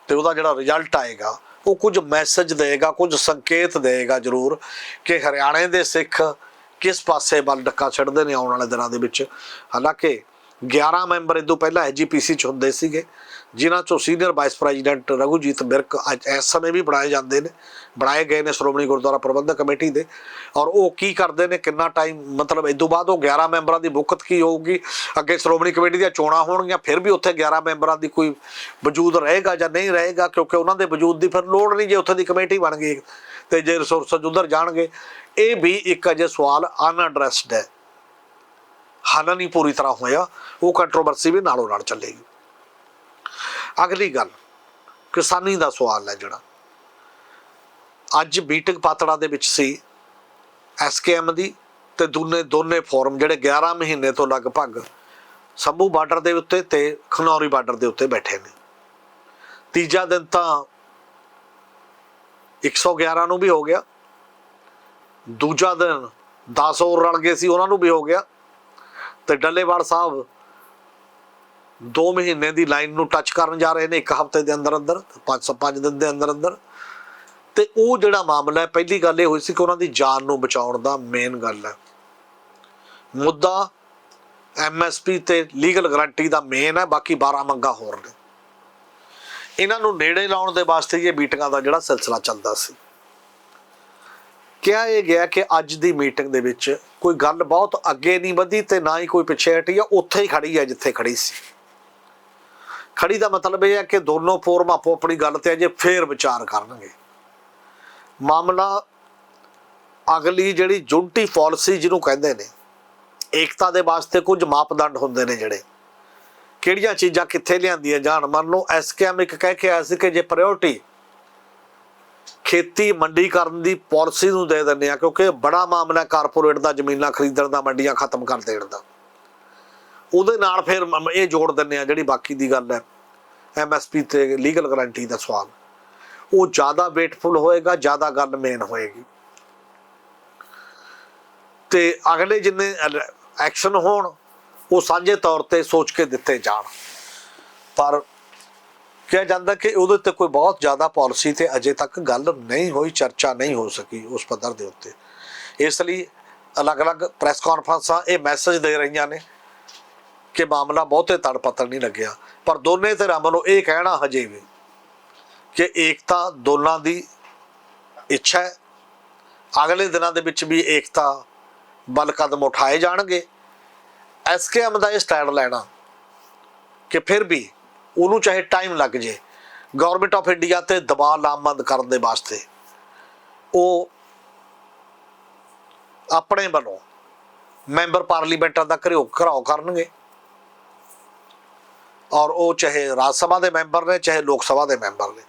ਤੇ ਉਹਦਾ ਜਿਹੜਾ ਰਿਜ਼ਲਟ ਆਏਗਾ, ਉਹ ਕੁਝ ਮੈਸੇਜ ਦੇਗਾ ਕੁਝ ਸੰਕੇਤ ਦੇਗਾ ਜ਼ਰੂਰ ਕਿ ਹਰਿਆਣੇ ਦੇ ਸਿੱਖ ਕਿਸ ਪਾਸੇ ਵੱਲ ਡੱਕਾ ਛੱਡਦੇ ਨੇ ਆਉਣ ਵਾਲੇ ਦਿਨਾਂ ਦੇ ਵਿੱਚ। ਹਾਲਾਂਕਿ 11 ਮੈਂਬਰ ਇਦੋਂ ਪਹਿਲਾਂ ਐਜੀਪੀਸੀ ਚ ਹੁੰਦੇ ਸੀਗੇ। ਜਿਨ੍ਹਾਂ ਚੋਂ ਸੀਨੀਅਰ ਵਾਈਸ ਪ੍ਰੈਜ਼ੀਡੈਂਟ ਰਘੂਜੀਤ ਮਿਰਕ ਅੱਜ ਇਸ ਸਮੇਂ ਵੀ ਬਣਾਏ ਜਾਂਦੇ ਨੇ, ਬਣਾਏ ਗਏ ਨੇ ਸ਼੍ਰੋਮਣੀ ਗੁਰਦੁਆਰਾ ਪ੍ਰਬੰਧਕ ਕਮੇਟੀ ਦੇ। ਔਰ ਉਹ ਕੀ ਕਰਦੇ ਨੇ, ਕਿੰਨਾ ਟਾਈਮ, ਮਤਲਬ ਇਦੋਂ ਬਾਅਦ ਉਹ 11 ਮੈਂਬਰਾਂ ਦੀ ਬੁੱਕਤ ਕੀ ਹੋਊਗੀ? ਅੱਗੇ ਸ਼੍ਰੋਮਣੀ ਕਮੇਟੀ ਦੀਆਂ ਚੋਣਾਂ ਹੋਣਗੀਆਂ, ਫਿਰ ਵੀ ਉੱਥੇ 11 ਮੈਂਬਰਾਂ ਦੀ ਕੋਈ ਵਜੂਦ ਰਹੇਗਾ ਜਾਂ ਨਹੀਂ ਰਹੇਗਾ? ਕਿਉਂਕਿ ਉਹਨਾਂ ਦੇ ਵਜੂਦ ਦੀ ਫਿਰ ਲੋੜ ਨਹੀਂ ਜੇ ਉੱਥੇ ਦੀ ਕਮੇਟੀ ਬਣ ਗਈ ਤੇ ਜੇ ਰਿਸੋਰਸਸ ਉਧਰ ਜਾਣਗੇ। ਇਹ ਵੀ ਇੱਕ ਅਜੇ ਸਵਾਲ ਅਨਐਡਰੈਸਡ ਹੈ। ਹੱਲ ਨਹੀਂ ਪੂਰੀ ਤਰ੍ਹਾਂ ਹੋਇਆ, ਉਹ ਕੰਟਰੋਵਰਸੀ ਵੀ ਨਾਲੋਂ ਨਾਲ ਚੱਲੇਗੀ। ਅਗਲੀ ਗੱਲ, ਕਿਸਾਨੀ ਦਾ ਸਵਾਲ ਹੈ ਜਿਹੜਾ। ਅੱਜ ਮੀਟਿੰਗ ਪਾਤੜਾ ਦੇ ਵਿੱਚ ਸੀ ਐਸਕੇਐਮ ਦੀ ਤੇ ਦੋਨੇ ਦੋਨੇ ਫੋਰਮ ਜਿਹੜੇ 11 ਮਹੀਨੇ ਤੋਂ ਲਗਭਗ ਸੰਭੂ ਬਾਰਡਰ ਦੇ ਉੱਤੇ ਤੇ ਖਨੌਰੀ ਬਾਰਡਰ ਦੇ ਉੱਤੇ ਬੈਠੇ ਨੇ। ਤੀਜਾ ਦਿਨ ਤਾਂ 111 ਨੂੰ ਵੀ ਹੋ ਗਿਆ। ਦੂਜਾ ਦਿਨ 10 ਹੋਰ ਰਲ ਗਏ ਸੀ, ਉਹਨਾਂ ਨੂੰ ਵੀ ਹੋ ਗਿਆ। ਤੇ ਡੱਲੇਵਾਲ ਸਾਹਿਬ 2 ਮਹੀਨੇ ਦੀ ਲਾਈਨ ਨੂੰ ਟੱਚ ਕਰਨ ਜਾ ਰਹੇ ਨੇ, ਇੱਕ ਹਫ਼ਤੇ ਦੇ ਅੰਦਰ ਅੰਦਰ 5 5 ਦਿਨ ਦੇ ਅੰਦਰ ਅੰਦਰ। ਤੇ ਉਹ ਜਿਹੜਾ ਮਾਮਲਾ ਹੈ, ਪਹਿਲੀ ਗੱਲ ਇਹ ਹੋਈ ਸੀ ਕਿ ਉਹਨਾਂ ਦੀ ਜਾਨ ਨੂੰ ਬਚਾਉਣ ਦਾ ਮੇਨ ਗੱਲ ਹੈ। ਮੁੱਦਾ ਐਮਐਸਪੀ ਤੇ ਲੀਗਲ ਗਾਰੰਟੀ ਦਾ ਮੇਨ ਹੈ, ਬਾਕੀ 12 ਮੰਗਾ ਹੋਰ ਨੇ। ਇਹਨਾਂ ਨੂੰ ਨੇੜੇ ਲਾਉਣ ਦੇ ਵਾਸਤੇ ਇਹ ਮੀਟਿੰਗਾਂ ਦਾ ਜਿਹੜਾ ਸਿਲਸਿਲਾ ਚੱਲਦਾ ਸੀ। ਕਿਹਾ ਇਹ ਗਿਆ ਕਿ ਅੱਜ ਦੀ ਮੀਟਿੰਗ ਦੇ ਵਿੱਚ ਕੋਈ ਗੱਲ ਬਹੁਤ ਅੱਗੇ ਨਹੀਂ ਵਧੀ ਤੇ ਨਾ ਹੀ ਕੋਈ ਪਿੱਛੇ ਹਟੀ ਆ, ਉੱਥੇ ਹੀ ਖੜੀ ਹੈ ਜਿੱਥੇ ਖੜੀ ਸੀ। ਖੜੀ ਦਾ ਮਤਲਬ ਇਹ ਹੈ ਕਿ ਦੋਨੋਂ ਫੋਰਮ ਆਪੋ ਆਪਣੀ ਗੱਲ ਤੇ ਅਜੇ ਫੇਰ ਵਿਚਾਰ ਕਰਨਗੇ। ਮਾਮਲਾ ਅਗਲੀ ਜਿਹੜੀ ਜੁੰਟੀ ਪਾਲਿਸੀ ਜਿਹਨੂੰ ਕਹਿੰਦੇ ਨੇ, ਏਕਤਾ ਦੇ ਵਾਸਤੇ ਕੁਝ ਮਾਪਦੰਡ ਹੁੰਦੇ ਨੇ ਜਿਹੜੇ। ਕਿਹੜੀਆਂ ਚੀਜ਼ਾਂ ਕਿੱਥੇ ਲਿਆਂਦੀਆਂ ਜਾਣ? ਮੰਨ ਲਓ ਐਸਕੇਐਮ ਇੱਕ ਕਹਿ ਕੇ ਆਇਆ ਸੀ ਕਿ ਜੇ ਪ੍ਰਾਇੋਰਟੀ ਖੇਤੀ ਮੰਡੀ ਕਰਨ ਦੀ ਪਾਲਿਸੀ ਨੂੰ ਦੇ ਦਿੰਦੇ ਆ, ਕਿਉਂਕਿ ਬੜਾ ਮਾਮਲਾ ਕਾਰਪੋਰੇਟ ਦਾ ਜ਼ਮੀਨਾਂ ਖਰੀਦਣ ਦਾ, ਮੰਡੀਆਂ ਖਤਮ ਕਰ ਦੇਣ ਦਾ। ਉਹਦੇ ਨਾਲ ਫਿਰ ਇਹ ਜੋੜ ਦਿੰਦੇ ਆ ਜਿਹੜੀ ਬਾਕੀ ਦੀ ਗੱਲ ਹੈ। ਐਮਐਸਪੀ ਤੇ ਲੀਗਲ ਗਾਰੰਟੀ ਦਾ ਸਵਾਲ। ਉਹ ਜ਼ਿਆਦਾ ਵੇਟਫੁਲ ਹੋਏਗਾ, ਜ਼ਿਆਦਾ ਗੱਲ ਮੇਨ ਹੋਏਗੀ। ਤੇ ਅਗਲੇ ਜਿੰਨੇ ਐਕਸ਼ਨ ਹੋਣ, ਉਹ ਸਾਂਝੇ ਤੌਰ ਤੇ ਸੋਚ ਕੇ ਦਿੱਤੇ ਜਾਣ। ਪਰ ਕਿਹਾ ਜਾਂਦਾ ਕਿ ਉਹਦੇ ਤੇ ਕੋਈ ਬਹੁਤ ਜ਼ਿਆਦਾ ਪਾਲਿਸੀ ਤੇ ਅਜੇ ਤੱਕ ਗੱਲ ਨਹੀਂ ਹੋਈ, ਚਰਚਾ ਨਹੀਂ ਹੋ ਸਕੀ ਉਸ ਪੱਧਰ ਦੇ ਉੱਤੇ। ਇਸ ਲਈ ਅਲੱਗ-ਅਲੱਗ ਪ੍ਰੈਸ ਕਾਨਫਰੰਸਾਂ ਇਹ ਮੈਸੇਜ ਦੇ ਰਹੀਆਂ ਨੇ। ਕਿ ਮਾਮਲਾ ਬਹੁਤੇ ਤੜਪਤਲ ਨਹੀਂ ਲੱਗਿਆ। ਪਰ ਦੋਨੇ ਧਿਰਾਂ ਵੱਲੋਂ ਇਹ ਕਹਿਣਾ ਹਜੇ ਵੀ ਕਿ ਏਕਤਾ ਦੋਨਾਂ ਦੀ ਇੱਛਾ ਹੈ। ਅਗਲੇ ਦਿਨਾਂ ਦੇ ਵਿੱਚ ਵੀ ਏਕਤਾ ਬਲ ਕਦਮ ਉਠਾਏ ਜਾਣਗੇ। ਐਸਕੇਐਮ ਦਾ ਇਹ ਸਟੈਂਡ ਲੈਣਾ ਕਿ ਫਿਰ ਵੀ ਉਹਨੂੰ ਚਾਹੇ ਟਾਈਮ ਲੱਗ ਜੇ, ਗਵਰਨਮੈਂਟ ਆਫ ਇੰਡੀਆ ਤੇ ਦਬਾਅ ਲਾਮਬੰਦ ਕਰਨ ਦੇ ਵਾਸਤੇ ਉਹ ਆਪਣੇ ਵੱਲੋਂ ਮੈਂਬਰ ਪਾਰਲੀਮੈਂਟਾਂ ਦਾ ਘਰਿਓ ਘਰਾਓ ਕਰਨਗੇ। ਔਰ ਉਹ ਚਾਹੇ ਰਾਜ ਸਭਾ ਦੇ ਮੈਂਬਰ ਨੇ, ਚਾਹੇ ਲੋਕ ਸਭਾ ਦੇ ਮੈਂਬਰ ਨੇ,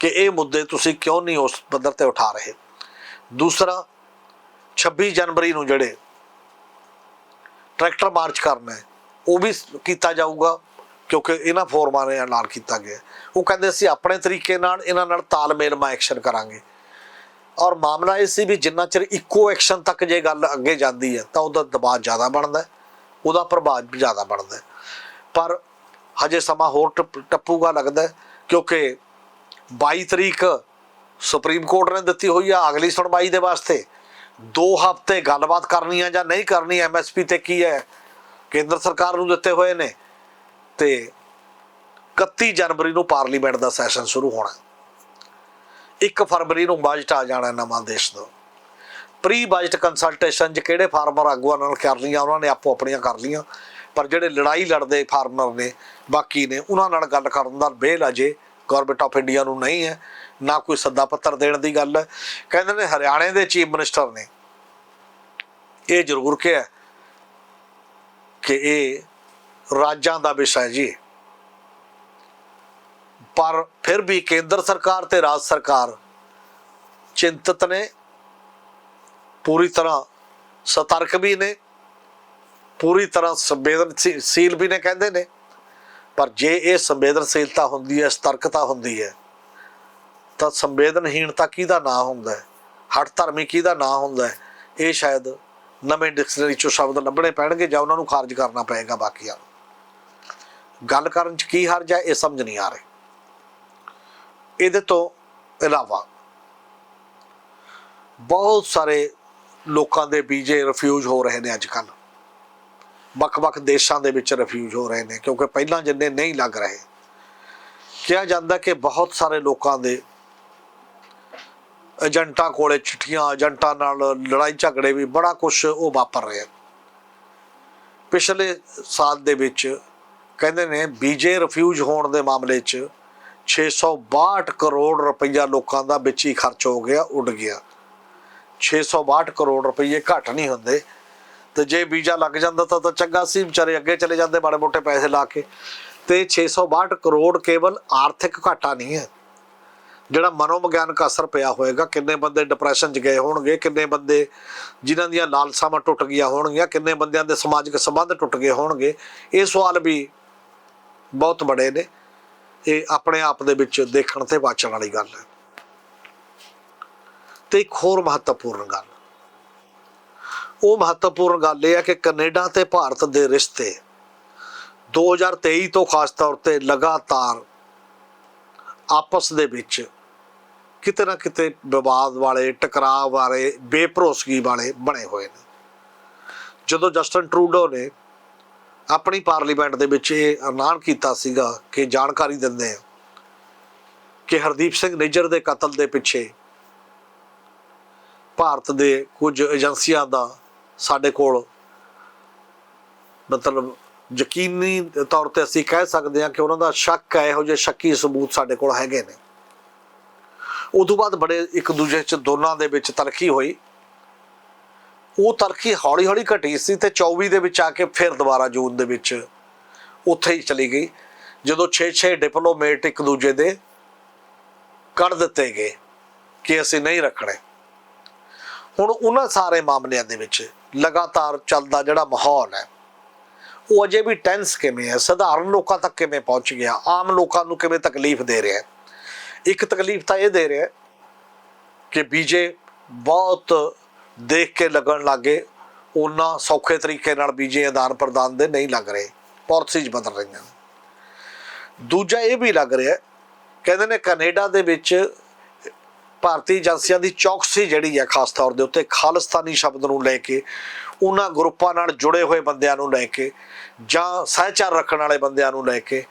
ਕਿ ਇਹ ਮੁੱਦੇ ਤੁਸੀਂ ਕਿਉਂ ਨਹੀਂ ਉਸ ਪੱਧਰ ਤੇ ਉਠਾ ਰਹੇ? ਦੂਸਰਾ 26 ਜਨਵਰੀ ਨੂੰ ਜਿਹੜੇ ਟਰੈਕਟਰ ਮਾਰਚ ਕਰਨਾ ਹੈ, ਉਹ ਵੀ ਕੀਤਾ ਜਾਊਗਾ, ਕਿਉਂਕਿ ਇਹਨਾਂ ਫੋਰਮਾਂ ਨੇ ਐਲਾਨ ਕੀਤਾ ਗਿਆ ਉਹ ਕਹਿੰਦੇ ਅਸੀਂ ਆਪਣੇ ਤਰੀਕੇ ਨਾਲ ਇਹਨਾਂ ਨਾਲ ਤਾਲਮੇਲ ਮਾ ਐਕਸ਼ਨ ਕਰਾਂਗੇ। ਔਰ ਮਾਮਲਾ ਇਹ ਸੀ ਵੀ ਜਿੰਨਾ ਚਿਰ ਇੱਕੋ ਐਕਸ਼ਨ ਤੱਕ ਜੇ ਗੱਲ ਅੱਗੇ ਜਾਂਦੀ ਹੈ, ਤਾਂ ਉਹਦਾ ਦਬਾਅ ਜ਼ਿਆਦਾ ਬਣਦਾ ਉਹਦਾ ਪ੍ਰਭਾਵ ਜ਼ਿਆਦਾ ਬਣਦਾ ਪਰ ਹਜੇ ਸਮਾਂ ਹੋਰ ਟੱਪ- ਟੱਪੂਗਾ ਲੱਗਦਾ ਕਿਉਂਕਿ 22 ਤਰੀਕ ਸੁਪਰੀਮ ਕੋਰਟ ਨੇ ਦਿੱਤੀ ਹੋਈ ਆ, ਅਗਲੀ ਸੁਣਵਾਈ ਦੇ ਵਾਸਤੇ। ਦੋ ਹਫ਼ਤੇ ਗੱਲਬਾਤ ਕਰਨੀ ਆ ਜਾਂ ਨਹੀਂ ਕਰਨੀ ਐਮਐਸਪੀ ਤੇ ਕੀ ਹੈ? ਕੇਂਦਰ ਸਰਕਾਰ ਨੂੰ ਦਿੱਤੇ ਹੋਏ ਨੇ ਤੇ 31 ਜਨਵਰੀ ਨੂੰ ਪਾਰਲੀਮੈਂਟ ਦਾ ਸੈਸ਼ਨ ਸ਼ੁਰੂ ਹੋਣਾ 1 ਫਰਵਰੀ ਨੂੰ ਬਜਟ ਆ ਜਾਣਾ ਨਵਾਂ ਦੇਸ਼ ਦਾ। ਪ੍ਰੀ ਬਜਟ ਕੰਸਲਟੇਸ਼ਨ ਚ ਕਿਹੜੇ ਫਾਰਮਰ ਆਗੂਆਂ ਨਾਲ ਕਰ ਲੀਆਂ ਉਹਨਾਂ ਨੇ ਆਪੋ ਆਪਣੀਆਂ ਕਰ ਲੀਆਂ ਪਰ ਜਿਹੜੇ ਲੜਾਈ ਲੜਦੇ ਫਾਰਮਰ ਨੇ, ਬਾਕੀ ਨੇ, ਉਹਨਾਂ ਨਾਲ ਗੱਲ ਕਰਨ ਦਾ ਬੇਲ ਅਜੇ ਗਵਰਨਮੈਂਟ ਆਫ ਇੰਡੀਆ ਨੂੰ ਨਹੀਂ ਹੈ, ਨਾ ਕੋਈ ਸੱਦਾ ਪੱਤਰ ਦੇਣ ਦੀ ਗੱਲ। ਹੈ ਕਹਿੰਦੇ ਨੇ ਹਰਿਆਣੇ ਦੇ ਚੀਫ ਮਿਨਿਸਟਰ ਨੇ, ਇਹ ਜ਼ਰੂਰ ਕਿਹਾ ਕਿ ਇਹ ਰਾਜਾਂ ਦਾ ਵਿਸ਼ਾ ਹੈ ਜੀ। ਪਰ ਫਿਰ ਵੀ ਕੇਂਦਰ ਸਰਕਾਰ ਤੇ ਰਾਜ ਸਰਕਾਰ ਚਿੰਤਤ ਨੇ, ਪੂਰੀ ਤਰ੍ਹਾਂ ਸਤਰਕ ਵੀ ਨੇ ਪੂਰੀ ਤਰ੍ਹਾਂ ਸੰਵੇਦਨਸ਼ੀਲ ਵੀ ਨੇ ਕਹਿੰਦੇ ਨੇ, ਪਰ ਜੇ ਇਹ ਸੰਵੇਦਨਸ਼ੀਲਤਾ ਹੁੰਦੀ ਹੈ, ਸਤਰਕਤਾ ਹੁੰਦੀ ਹੈ, ਤਾਂ ਸੰਵੇਦਨਹੀਣਤਾ ਕਿਹਦਾ ਨਾਂ ਹੁੰਦਾ ਹੈ? ਹਟ ਧਰਮੀ ਕਿਹਦਾ ਨਾਂ ਹੁੰਦਾ ਹੈ? ਇਹ ਸ਼ਾਇਦ ਨਵੇਂ ਡਿਕਸ਼ਨਰੀ ਚੋਂ ਸ਼ਬਦ ਲੱਭਣੇ ਪੈਣਗੇ ਜਾਂ ਉਹਨਾਂ ਨੂੰ ਖਾਰਜ ਕਰਨਾ ਪਏਗਾ ਬਾਕੀਆਂ ਨੂੰ। ਗੱਲ ਕਰਨ ਚ ਕੀ ਹਰਜ ਹੈ? ਇਹ ਸਮਝ ਨਹੀਂ ਆ ਰਹੀ। ਇਹਦੇ ਤੋਂ ਇਲਾਵਾ ਬਹੁਤ ਸਾਰੇ ਲੋਕਾਂ ਦੇ ਵੀਜ਼ੇ ਰਿਫਿਊਜ਼ ਹੋ ਰਹੇ ਨੇ ਅੱਜ ਕੱਲ੍ਹ। ਵੱਖ-ਵੱਖ ਦੇਸ਼ਾਂ ਦੇ ਵਿੱਚ ਰਿਫਿਊਜ਼ ਹੋ ਰਹੇ ਨੇ, ਕਿਉਂਕਿ ਪਹਿਲਾਂ ਜਿੰਨੇ ਨਹੀਂ ਲੱਗ ਰਹੇ, ਕਿਹਾ ਜਾਂਦਾ ਕਿ ਬਹੁਤ ਸਾਰੇ ਲੋਕਾਂ ਦੇ ਏਜੰਟਾਂ ਕੋਲੇ ਚਿੱਠੀਆਂ, ਏਜੰਟਾਂ ਨਾਲ ਲੜਾਈ ਝਗੜੇ ਵੀ ਬੜਾ ਕੁਝ ਉਹ ਵਾਪਰ ਰਿਹਾ ਪਿਛਲੇ ਸਾਲ ਦੇ ਵਿੱਚ ਕਹਿੰਦੇ ਨੇ ਵੀਜ਼ੇ ਰਿਫਿਊਜ਼ ਹੋਣ ਦੇ ਮਾਮਲੇ 'ਚ 662 ਕਰੋੜ ਰੁਪਈਆ ਲੋਕਾਂ ਦਾ ਵਿੱਚ ਹੀ ਖਰਚ ਹੋ ਗਿਆ, ਉੱਡ ਗਿਆ। 662 ਕਰੋੜ ਰੁਪਈਏ ਘੱਟ ਨਹੀਂ ਹੁੰਦੇ ਤੇ ਜੇ ਵੀਜ਼ਾ ਲੱਗ ਜਾਂਦਾ ਤਾਂ ਤਾਂ ਚੰਗਾ ਸੀ, ਵਿਚਾਰੇ ਅੱਗੇ ਚਲੇ ਜਾਂਦੇ ਮਾੜੇ ਮੋਟੇ ਪੈਸੇ ਲਾ ਕੇ। ਤੇ 662 ਕਰੋੜ ਕੇਵਲ ਆਰਥਿਕ ਘਾਟਾ ਨਹੀਂ ਹੈ। ਜਿਹੜਾ ਮਨੋਵਿਗਿਆਨਕ ਅਸਰ ਪਿਆ ਹੋਏਗਾ, ਕਿੰਨੇ ਬੰਦੇ ਡਿਪਰੈਸ਼ਨ 'ਚ ਗਏ ਹੋਣਗੇ, ਕਿੰਨੇ ਬੰਦੇ ਜਿਨ੍ਹਾਂ ਦੀਆਂ ਲਾਲਸਾਵਾਂ ਟੁੱਟ ਗਈਆਂ ਹੋਣਗੀਆਂ, ਕਿੰਨੇ ਬੰਦਿਆਂ ਦੇ ਸਮਾਜਿਕ ਸੰਬੰਧ ਟੁੱਟ ਗਏ ਹੋਣਗੇ, ਇਹ ਸਵਾਲ ਵੀ ਬਹੁਤ ਬੜੇ ਨੇ। ਇਹ ਆਪਣੇ ਆਪ ਦੇ ਵਿੱਚ ਦੇਖਣ ਤੇ ਵਾਚਣ ਵਾਲੀ ਗੱਲ ਹੈ। ਤੇ ਇੱਕ ਹੋਰ ਮਹੱਤਵਪੂਰਨ ਗੱਲ ਉਹ ਮਹੱਤਵਪੂਰਨ ਗੱਲ ਇਹ ਹੈ ਕਿ ਕੈਨੇਡਾ ਤੇ ਭਾਰਤ ਦੇ ਰਿਸ਼ਤੇ 2023 ਤੋਂ ਖਾਸ ਤੌਰ ਤੇ ਲਗਾਤਾਰ ਆਪਸ ਦੇ ਵਿੱਚ ਕਿਤੇ ਨਾ ਕਿਤੇ ਵਿਵਾਦ ਵਾਲੇ, ਟਕਰਾਅ ਵਾਲੇ, ਬੇਭਰੋਸਗੀ ਵਾਲੇ ਬਣੇ ਹੋਏ ਨੇ। ਜਦੋਂ ਜਸਟਨ ਟਰੂਡੋ ਨੇ ਆਪਣੀ ਪਾਰਲੀਮੈਂਟ ਦੇ ਵਿੱਚ ਇਹ ਐਲਾਨ ਕੀਤਾ ਸੀਗਾ ਕਿ ਜਾਣਕਾਰੀ ਦਿੰਦੇ ਆ ਕਿ ਹਰਦੀਪ ਸਿੰਘ ਨਿੱਜਰ ਦੇ ਕਤਲ ਦੇ ਪਿੱਛੇ ਭਾਰਤ ਦੇ ਕੁਝ ਏਜੰਸੀਆਂ ਦਾ ਸਾਡੇ ਕੋਲ। ਮਤਲਬ ਯਕੀਨੀ ਤੌਰ ਤੇ ਅਸੀਂ ਕਹਿ ਸਕਦੇ ਹਾਂ ਕਿ ਉਹਨਾਂ ਦਾ ਸ਼ੱਕ ਹੈ, ਇਹੋ ਜਿਹੇ ਸ਼ੱਕੀ ਸਬੂਤ ਸਾਡੇ ਕੋਲ ਹੈਗੇ ਨੇ। ਉਦੋਂ ਬਾਅਦ ਬੜੇ ਇੱਕ ਦੂਜੇ ਚ ਦੋਨਾਂ ਦੇ ਵਿੱਚ ਤਲਖੀ ਹੋਈ। ਉਹ ਤਲਖੀ ਹੌਲੀ ਹੌਲੀ ਘਟੀ ਸੀ ਤੇ 24 ਦੇ ਵਿੱਚ ਆ ਕੇ ਫਿਰ ਦੁਬਾਰਾ ਜੂਨ ਦੇ ਵਿੱਚ ਉੱਥੇ ਹੀ ਚਲੀ ਗਈ, ਜਦੋਂ 6-6 ਡਿਪਲੋਮੇਟ ਇੱਕ ਦੂਜੇ ਦੇ ਕੱਢ ਦਿੱਤੇ ਗਏ ਕਿ ਅਸੀਂ ਨਹੀਂ ਰੱਖਣੇ। ਹੁਣ ਉਹਨਾਂ ਸਾਰੇ ਮਾਮਲਿਆਂ ਦੇ ਵਿੱਚ ਲਗਾਤਾਰ ਚੱਲਦਾ ਜਿਹੜਾ ਮਾਹੌਲ ਹੈ, ਉਹ ਅਜੇ ਵੀ ਟੈਂਸ ਕਿਵੇਂ ਹੈ? ਸਧਾਰਨ ਲੋਕਾਂ ਤੱਕ ਕਿਵੇਂ ਪਹੁੰਚ ਗਿਆ? ਆਮ ਲੋਕਾਂ ਨੂੰ ਕਿਵੇਂ ਤਕਲੀਫ ਦੇ ਰਿਹਾ ਇੱਕ ਤਕਲੀਫ ਤਾਂ ਇਹ ਦੇ ਰਿਹਾ ਕਿ ਬੀਜੇ ਬਹੁਤ ਦੇਖ ਕੇ ਲੱਗਣ ਲੱਗੇ ਉਹਨਾਂ ਸੌਖੇ ਤਰੀਕੇ ਨਾਲ ਬੀਜੇ ਆਦਾਨ ਪ੍ਰਦਾਨ ਦੇ ਨਹੀਂ ਲੱਗ ਰਹੇ ਪਾਲਿਸੀਜ਼ ਬਦਲ ਰਹੀਆਂ ਦੂਜਾ ਇਹ ਵੀ ਲੱਗ ਰਿਹਾ ਕਹਿੰਦੇ ਨੇ ਕੈਨੇਡਾ ਦੇ ਵਿੱਚ ਭਾਰਤੀ ਏਜੰਸੀਆਂ ਦੀ ਚੌਕਸੀ ਜਿਹੜੀ ਹੈ ਖਾਸ ਤੌਰ ਦੇ ਉੱਤੇ ਖਾਲਿਸਤਾਨੀ ਸ਼ਬਦ ਨੂੰ ਲੈ ਕੇ, ਉਹਨਾਂ ਗਰੁੱਪਾਂ ਨਾਲ ਜੁੜੇ ਹੋਏ ਬੰਦਿਆਂ ਨੂੰ ਲੈ ਕੇ ਜਾਂ ਸਹਿਚਾਰ ਰੱਖਣ ਵਾਲੇ ਬੰਦਿਆਂ ਨੂੰ ਲੈ ਕੇ,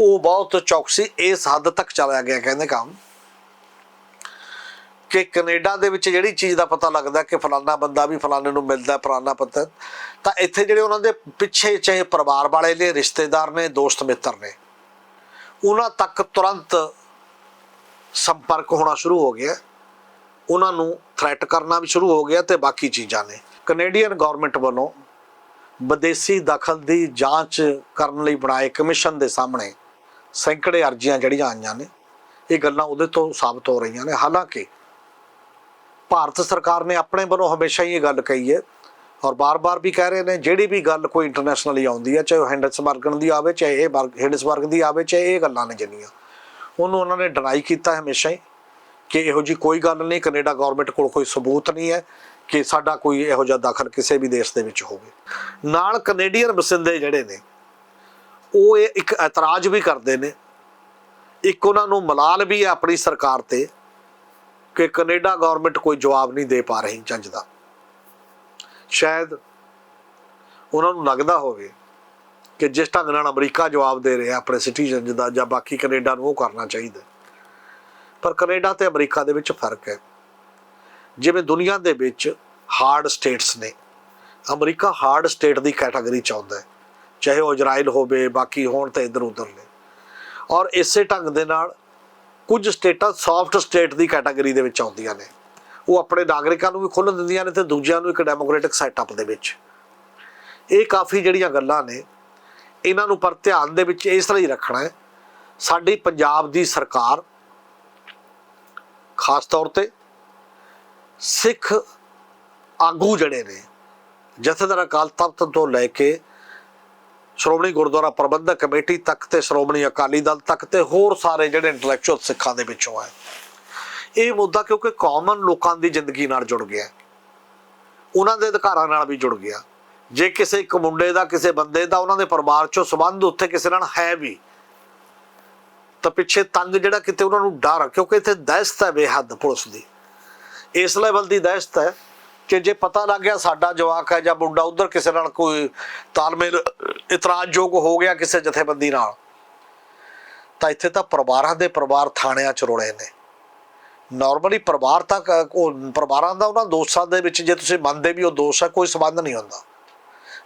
ਉਹ ਬਹੁਤ ਚੌਕਸੀ ਇਸ ਹੱਦ ਤੱਕ ਚਲਾ ਗਿਆ ਕਹਿੰਦੇ ਕੰਮ। ਕਿ ਕੈਨੇਡਾ ਦੇ ਵਿੱਚ ਜਿਹੜੀ ਚੀਜ਼ ਦਾ ਪਤਾ ਲੱਗਦਾ ਕਿ ਫਲਾਨਾ ਬੰਦਾ ਵੀ ਫਲਾਣੇ ਨੂੰ ਮਿਲਦਾ ਫਲਾਨਾ ਪਤਾ ਤਾਂ ਇੱਥੇ ਜਿਹੜੇ ਉਹਨਾਂ ਦੇ ਪਿੱਛੇ ਚਾਹੇ ਪਰਿਵਾਰ ਵਾਲੇ ਨੇ, ਰਿਸ਼ਤੇਦਾਰ ਨੇ, ਦੋਸਤ ਮਿੱਤਰ ਨੇ, ਉਹਨਾਂ ਤੱਕ ਤੁਰੰਤ ਸੰਪਰਕ ਹੋਣਾ ਸ਼ੁਰੂ ਹੋ ਗਿਆ। ਉਹਨਾਂ ਨੂੰ ਥ੍ਰੈਟ ਕਰਨਾ ਵੀ ਸ਼ੁਰੂ ਹੋ ਗਿਆ ਤੇ ਬਾਕੀ ਚੀਜ਼ਾਂ ਨੇ। ਕੈਨੇਡੀਅਨ ਗਵਰਨਮੈਂਟ ਵੱਲੋਂ ਵਿਦੇਸੀ ਦਖਲ ਦੀ ਜਾਂਚ ਕਰਨ ਲਈ ਬਣਾਏ ਕਮਿਸ਼ਨ ਦੇ ਸਾਹਮਣੇ ਸੈਂਕੜੇ ਅਰਜ਼ੀਆਂ ਜਿਹੜੀਆਂ ਆਈਆਂ ਨੇ, ਇਹ ਗੱਲਾਂ ਉਹਦੇ ਤੋਂ ਸਾਬਤ ਹੋ ਰਹੀਆਂ ਨੇ। ਹਾਲਾਂਕਿ ਭਾਰਤ ਸਰਕਾਰ ਨੇ ਆਪਣੇ ਵੱਲੋਂ ਹਮੇਸ਼ਾ ਹੀ ਇਹ ਗੱਲ ਕਹੀ ਹੈ ਔਰ ਬਾਰ-ਬਾਰ ਵੀ ਕਹਿ ਰਹੇ ਨੇ, ਜਿਹੜੀ ਵੀ ਗੱਲ ਕੋਈ ਇੰਟਰਨੈਸ਼ਨਲੀ ਆਉਂਦੀ ਹੈ, ਚਾਹੇ ਉਹ ਹੈਂਡਸਬਰਗਨ ਦੀ ਆਵੇ, ਚਾਹੇ ਇਹ ਬਰਗ- ਹੈਂਡਸਬਰਗ ਦੀ ਆਵੇ, ਚਾਹੇ ਇਹ ਗੱਲਾਂ ਨੇ ਜਿੰਨੀਆਂ। ਉਹਨੂੰ ਉਹਨਾਂ ਨੇ ਡਿਨਾਈ ਕੀਤਾ ਹਮੇਸ਼ਾ ਹੀ ਕਿ ਇਹੋ ਜੀ ਕੋਈ ਗੱਲ ਨਹੀਂ, ਕੈਨੇਡਾ ਗਵਰਨਮੈਂਟ ਕੋਲ ਕੋਈ ਸਬੂਤ ਨਹੀਂ ਹੈ ਕਿ ਸਾਡਾ ਕੋਈ ਇਹੋ ਜਿਹਾ ਦਖਲ ਕਿਸੇ ਵੀ ਦੇਸ਼ ਦੇ ਵਿੱਚ ਹੋਵੇ। ਨਾਲ ਕੈਨੇਡੀਅਨ ਬਸਿੰਦੇ ਜਿਹੜੇ ਨੇ, ਉਹ ਇਹ ਇੱਕ ਇਤਰਾਜ਼ ਵੀ ਕਰਦੇ ਨੇ। ਇੱਕ ਉਹਨਾਂ ਨੂੰ ਮਲਾਲ ਵੀ ਹੈ ਆਪਣੀ ਸਰਕਾਰ ਤੇ ਕਿ ਕੈਨੇਡਾ ਗਵਰਨਮੈਂਟ ਕੋਈ ਜਵਾਬ ਨਹੀਂ ਦੇ ਪਾ ਰਹੀ ਜੰਜ ਦਾ। ਸ਼ਾਇਦ ਉਹਨਾਂ ਨੂੰ ਲੱਗਦਾ ਹੋਵੇ ਕਿ ਜਿਸ ਢੰਗ ਨਾਲ ਅਮਰੀਕਾ ਜਵਾਬ ਦੇ ਰਿਹਾ ਆਪਣੇ ਸਿਟੀਜ਼ਨ ਦਾ ਜਾਂ ਬਾਕੀ ਕੈਨੇਡਾ ਨੂੰ ਉਹ ਕਰਨਾ ਚਾਹੀਦਾ ਪਰ ਕੈਨੇਡਾ ਤੇ ਅਮਰੀਕਾ ਦੇ ਵਿੱਚ ਫ਼ਰਕ ਹੈ। ਜਿਵੇਂ ਦੁਨੀਆ ਦੇ ਵਿੱਚ ਹਾਰਡ ਸਟੇਟਸ ਨੇ, ਅਮਰੀਕਾ ਹਾਰਡ ਸਟੇਟ ਦੀ ਕੈਟਾਗਰੀ ਚ ਆਉਂਦਾ ਹੈ। ਚਾਹੇ ਉਹ ਇਜ਼ਰਾਈਲ ਹੋਵੇ, ਬਾਕੀ ਹੋਣ ਤਾਂ ਇਧਰ ਉਧਰ ਨੇ। ਔਰ ਇਸੇ ਢੰਗ ਦੇ ਨਾਲ ਕੁਝ ਸਟੇਟਾਂ ਸੌਫਟ ਸਟੇਟ ਦੀ ਕੈਟਾਗਰੀ ਦੇ ਵਿੱਚ ਆਉਂਦੀਆਂ ਨੇ। ਉਹ ਆਪਣੇ ਨਾਗਰਿਕਾਂ ਨੂੰ ਵੀ ਖੁੱਲ੍ਹ ਦਿੰਦੀਆਂ ਨੇ ਤੇ ਦੂਜਿਆਂ ਨੂੰ ਇੱਕ ਡੈਮੋਕ੍ਰੈਟਿਕ ਸੈਟਅਪ ਦੇ ਵਿੱਚ। ਇਹ ਕਾਫੀ ਜਿਹੜੀਆਂ ਗੱਲਾਂ ਨੇ ਇਹਨਾਂ ਨੂੰ ਪਰ ਧਿਆਨ ਦੇ ਵਿੱਚ ਇਸ ਤਰ੍ਹਾਂ ਹੀ ਰੱਖਣਾ ਹੈ। ਸਾਡੀ ਪੰਜਾਬ ਦੀ ਸਰਕਾਰ ਖਾਸ ਤੌਰ ਤੇ ਸਿੱਖ ਆਗੂ ਜਿਹੜੇ ਨੇ, ਜਥੇਦਾਰ ਅਕਾਲ ਤਖਤ ਤੋਂ ਲੈ ਕੇ ਸ਼੍ਰੋਮਣੀ ਗੁਰਦੁਆਰਾ ਪ੍ਰਬੰਧਕ ਕਮੇਟੀ ਤੱਕ ਤੇ ਸ਼੍ਰੋਮਣੀ ਅਕਾਲੀ ਦਲ ਤੱਕ ਤੇ ਹੋਰ ਸਾਰੇ ਜਿਹੜੇ ਇੰਟੈਲੈਕਚੁਅਲ ਸਿੱਖਾਂ ਦੇ ਵਿੱਚੋਂ ਹੈ। ਇਹ ਮੁੱਦਾ ਕਿਉਂਕਿ ਕਾਮਨ ਲੋਕਾਂ ਦੀ ਜ਼ਿੰਦਗੀ ਨਾਲ ਜੁੜ ਗਿਆ ਉਹਨਾਂ ਦੇ ਅਧਿਕਾਰਾਂ ਨਾਲ ਵੀ ਜੁੜ ਗਿਆ ਜੇ ਕਿਸੇ ਇੱਕ ਮੁੰਡੇ ਦਾ, ਕਿਸੇ ਬੰਦੇ ਦਾ ਉਹਨਾਂ ਦੇ ਪਰਿਵਾਰ ਚੋਂ ਸਬੰਧ ਉੱਥੇ ਕਿਸੇ ਨਾਲ ਹੈ ਵੀ, ਤਾਂ ਪਿੱਛੇ ਤੰਗ ਜਿਹੜਾ ਕਿਤੇ ਉਹਨਾਂ ਨੂੰ ਡਰ ਕਿਉਂਕਿ ਇੱਥੇ ਦਹਿਸ਼ਤ ਹੈ ਬੇਹੱਦ ਪੁਲਿਸ ਦੀ। ਇਸ ਲੈਵਲ ਦੀ ਦਹਿਸ਼ਤ ਹੈ ਕਿ ਜੇ ਪਤਾ ਲੱਗ ਗਿਆ ਸਾਡਾ ਜਵਾਕ ਹੈ ਜਾਂ ਮੁੰਡਾ ਉਧਰ ਕਿਸੇ ਨਾਲ ਕੋਈ ਤਾਲਮੇਲ, ਇਤਰਾਜ਼ਯੋਗ ਹੋ ਗਿਆ ਕਿਸੇ ਜਥੇਬੰਦੀ ਨਾਲ, ਤਾਂ ਇੱਥੇ ਤਾਂ ਪਰਿਵਾਰਾਂ ਦੇ ਪਰਿਵਾਰ ਥਾਣਿਆਂ ਚ ਰੋਲੇ ਨੇ। ਨਾਰਮਲੀ ਪਰਿਵਾਰ ਤਾਂ ਪਰਿਵਾਰਾਂ ਦਾ ਉਹਨਾਂ ਦੋਸਾਂ ਦੇ ਵਿੱਚ, ਜੇ ਤੁਸੀਂ ਮੰਨਦੇ ਵੀ ਉਹ ਦੋਸ਼ ਹੈ ਕੋਈ ਸਬੰਧ ਨਹੀਂ ਹੁੰਦਾ।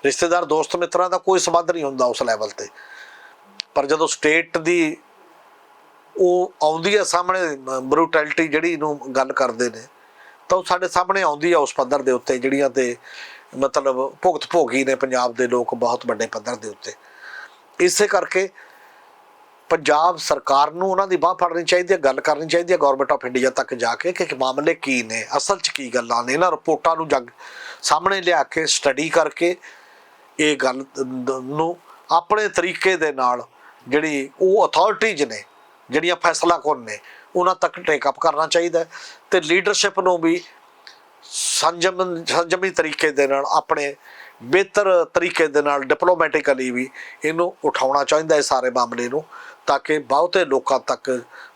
ਰਿਸ਼ਤੇਦਾਰ, ਦੋਸਤ, ਮਿੱਤਰਾਂ ਦਾ ਕੋਈ ਸਬੰਧ ਨਹੀਂ ਹੁੰਦਾ ਉਸ ਲੈਵਲ ਤੇ। ਪਰ ਜਦੋਂ ਸਟੇਟ ਦੀ ਉਹ ਆਉਂਦੀ ਹੈ ਸਾਹਮਣੇ ਬਰੂਟੈਲਿਟੀ ਜਿਹੜੀ ਨੂੰ ਗੱਲ ਕਰਦੇ ਨੇ, ਤਾਂ ਉਹ ਸਾਡੇ ਸਾਹਮਣੇ ਆਉਂਦੀ ਆ ਉਸ ਪੱਧਰ ਦੇ ਉੱਤੇ, ਜਿਹੜੀਆਂ ਤੇ ਮਤਲਬ ਭੁਗਤ ਭੋਗੀ ਨੇ ਪੰਜਾਬ ਦੇ ਲੋਕ ਬਹੁਤ ਵੱਡੇ ਪੱਧਰ ਦੇ ਉੱਤੇ। ਇਸੇ ਕਰਕੇ ਪੰਜਾਬ ਸਰਕਾਰ ਨੂੰ ਉਹਨਾਂ ਦੀ ਬਾਹ ਫੜਨੀ ਚਾਹੀਦੀ ਹੈ, ਗੱਲ ਕਰਨੀ ਚਾਹੀਦੀ ਹੈ ਗਵਰਨਮੈਂਟ ਆਫ ਇੰਡੀਆ ਤੱਕ ਜਾ ਕੇ ਕਿ ਮਾਮਲੇ ਕੀ ਨੇ, ਅਸਲ 'ਚ ਕੀ ਗੱਲਾਂ ਨੇ, ਇਹਨਾਂ ਰਿਪੋਰਟਾਂ ਨੂੰ ਜੱਗ ਸਾਹਮਣੇ ਲਿਆ ਕੇ ਸਟੱਡੀ ਕਰਕੇ ਇਹ ਗੱਲ ਨੂੰ ਆਪਣੇ ਤਰੀਕੇ ਦੇ ਨਾਲ ਜਿਹੜੀ ਉਹ ਅਥਾਰਟੀਜ਼ ਨੇ, ਜਿਹੜੀਆਂ ਫੈਸਲਾ ਕੋਨ ਨੇ, ਉਹਨਾਂ ਤੱਕ ਟੇਕ ਅਪ ਕਰਨਾ ਚਾਹੀਦਾ ਹੈ। ਤੇ ਲੀਡਰਸ਼ਿਪ ਨੂੰ ਵੀ ਸੰਜਮ ਸੰਜਮੀ ਤਰੀਕੇ ਦੇ ਨਾਲ, ਆਪਣੇ ਬਿਹਤਰ ਤਰੀਕੇ ਦੇ ਨਾਲ ਡਿਪਲੋਮੈਟਿਕਲੀ ਵੀ ਇਹਨੂੰ ਉਠਾਉਣਾ ਚਾਹੀਦਾ ਹੈ ਸਾਰੇ ਮਾਮਲੇ ਨੂੰ, ਤਾਂ ਕਿ ਬਹੁਤੇ ਲੋਕਾਂ ਤੱਕ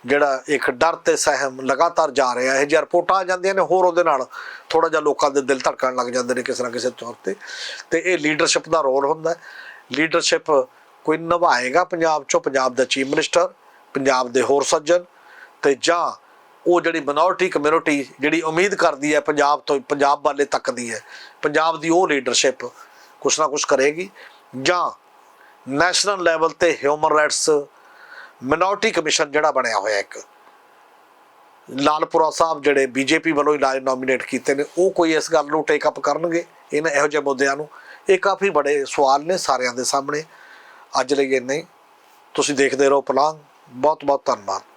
ਜਿਹੜਾ ਇੱਕ ਡਰ ਤੇ ਸਹਿਮ ਲਗਾਤਾਰ ਜਾ ਰਿਹਾ ਹੈ ਇਹ ਜਿਹੀਆਂ ਰਿਪੋਰਟਾਂ ਆ ਜਾਂਦੀਆਂ ਨੇ, ਹੋਰ ਉਹਦੇ ਨਾਲ ਥੋੜਾ ਜਿਹਾ ਲੋਕਾਂ ਦੇ ਦਿਲ ਧੜਕਣ ਲੱਗ ਜਾਂਦੇ ਨੇ ਕਿਸੇ ਨਾ ਕਿਸੇ ਤੌਰ ਤੇ। ਤੇ ਇਹ ਲੀਡਰਸ਼ਿਪ ਦਾ ਰੋਲ ਹੁੰਦਾ ਲੀਡਰਸ਼ਿਪ ਕੋਈ ਨਿਭਾਏਗਾ ਪੰਜਾਬ ਚੋਂ, ਪੰਜਾਬ ਦਾ ਚੀਫ ਮਿਨਿਸਟਰ ਪੰਜਾਬ ਦੇ ਹੋਰ ਸੱਜਣ, ਤੇ ਜਾਂ ਉਹ ਜਿਹੜੀ ਮਿਨੋਰਟੀ ਕਮਿਊਨਿਟੀ ਜਿਹੜੀ ਉਮੀਦ ਕਰਦੀ ਹੈ ਪੰਜਾਬ ਤੋਂ, ਪੰਜਾਬ ਵਾਲੇ ਤੱਕ ਦੀ ਹੈ, ਪੰਜਾਬ ਦੀ ਉਹ ਲੀਡਰਸ਼ਿਪ ਕੁਛ ਨਾ ਕੁਛ ਕਰੇਗੀ। ਜਾਂ ਨੈਸ਼ਨਲ ਲੈਵਲ ਤੇ ਹਿਊਮਨ ਰਾਈਟਸ ਮਿਨੋਰਟੀ ਕਮਿਸ਼ਨ ਜਿਹੜਾ ਬਣਿਆ ਹੋਇਆ ਇੱਕ, ਲਾਲਪੁਰਾ ਸਾਹਿਬ ਜਿਹੜੇ ਬੀਜੇਪੀ ਵੱਲੋਂ ਇਲਾਜ ਨੋਮੀਨੇਟ ਕੀਤੇ ਨੇ, ਉਹ ਕੋਈ ਇਸ ਗੱਲ ਨੂੰ ਟੇਕ ਅਪ ਕਰਨਗੇ, ਇਹਨਾਂ ਇਹੋ ਜਿਹੇ ਮੁੱਦਿਆਂ ਨੂੰ। ਇਹ ਕਾਫੀ ਬੜੇ ਸਵਾਲ ਨੇ ਸਾਰਿਆਂ ਦੇ ਸਾਹਮਣੇ। ਅੱਜ ਲਈ ਇੰਨਾ ਹੀ। ਤੁਸੀਂ ਦੇਖਦੇ ਰਹੋ ਪਲਾਂਗ ਬਹੁਤ ਬਹੁਤ ਧੰਨਵਾਦ।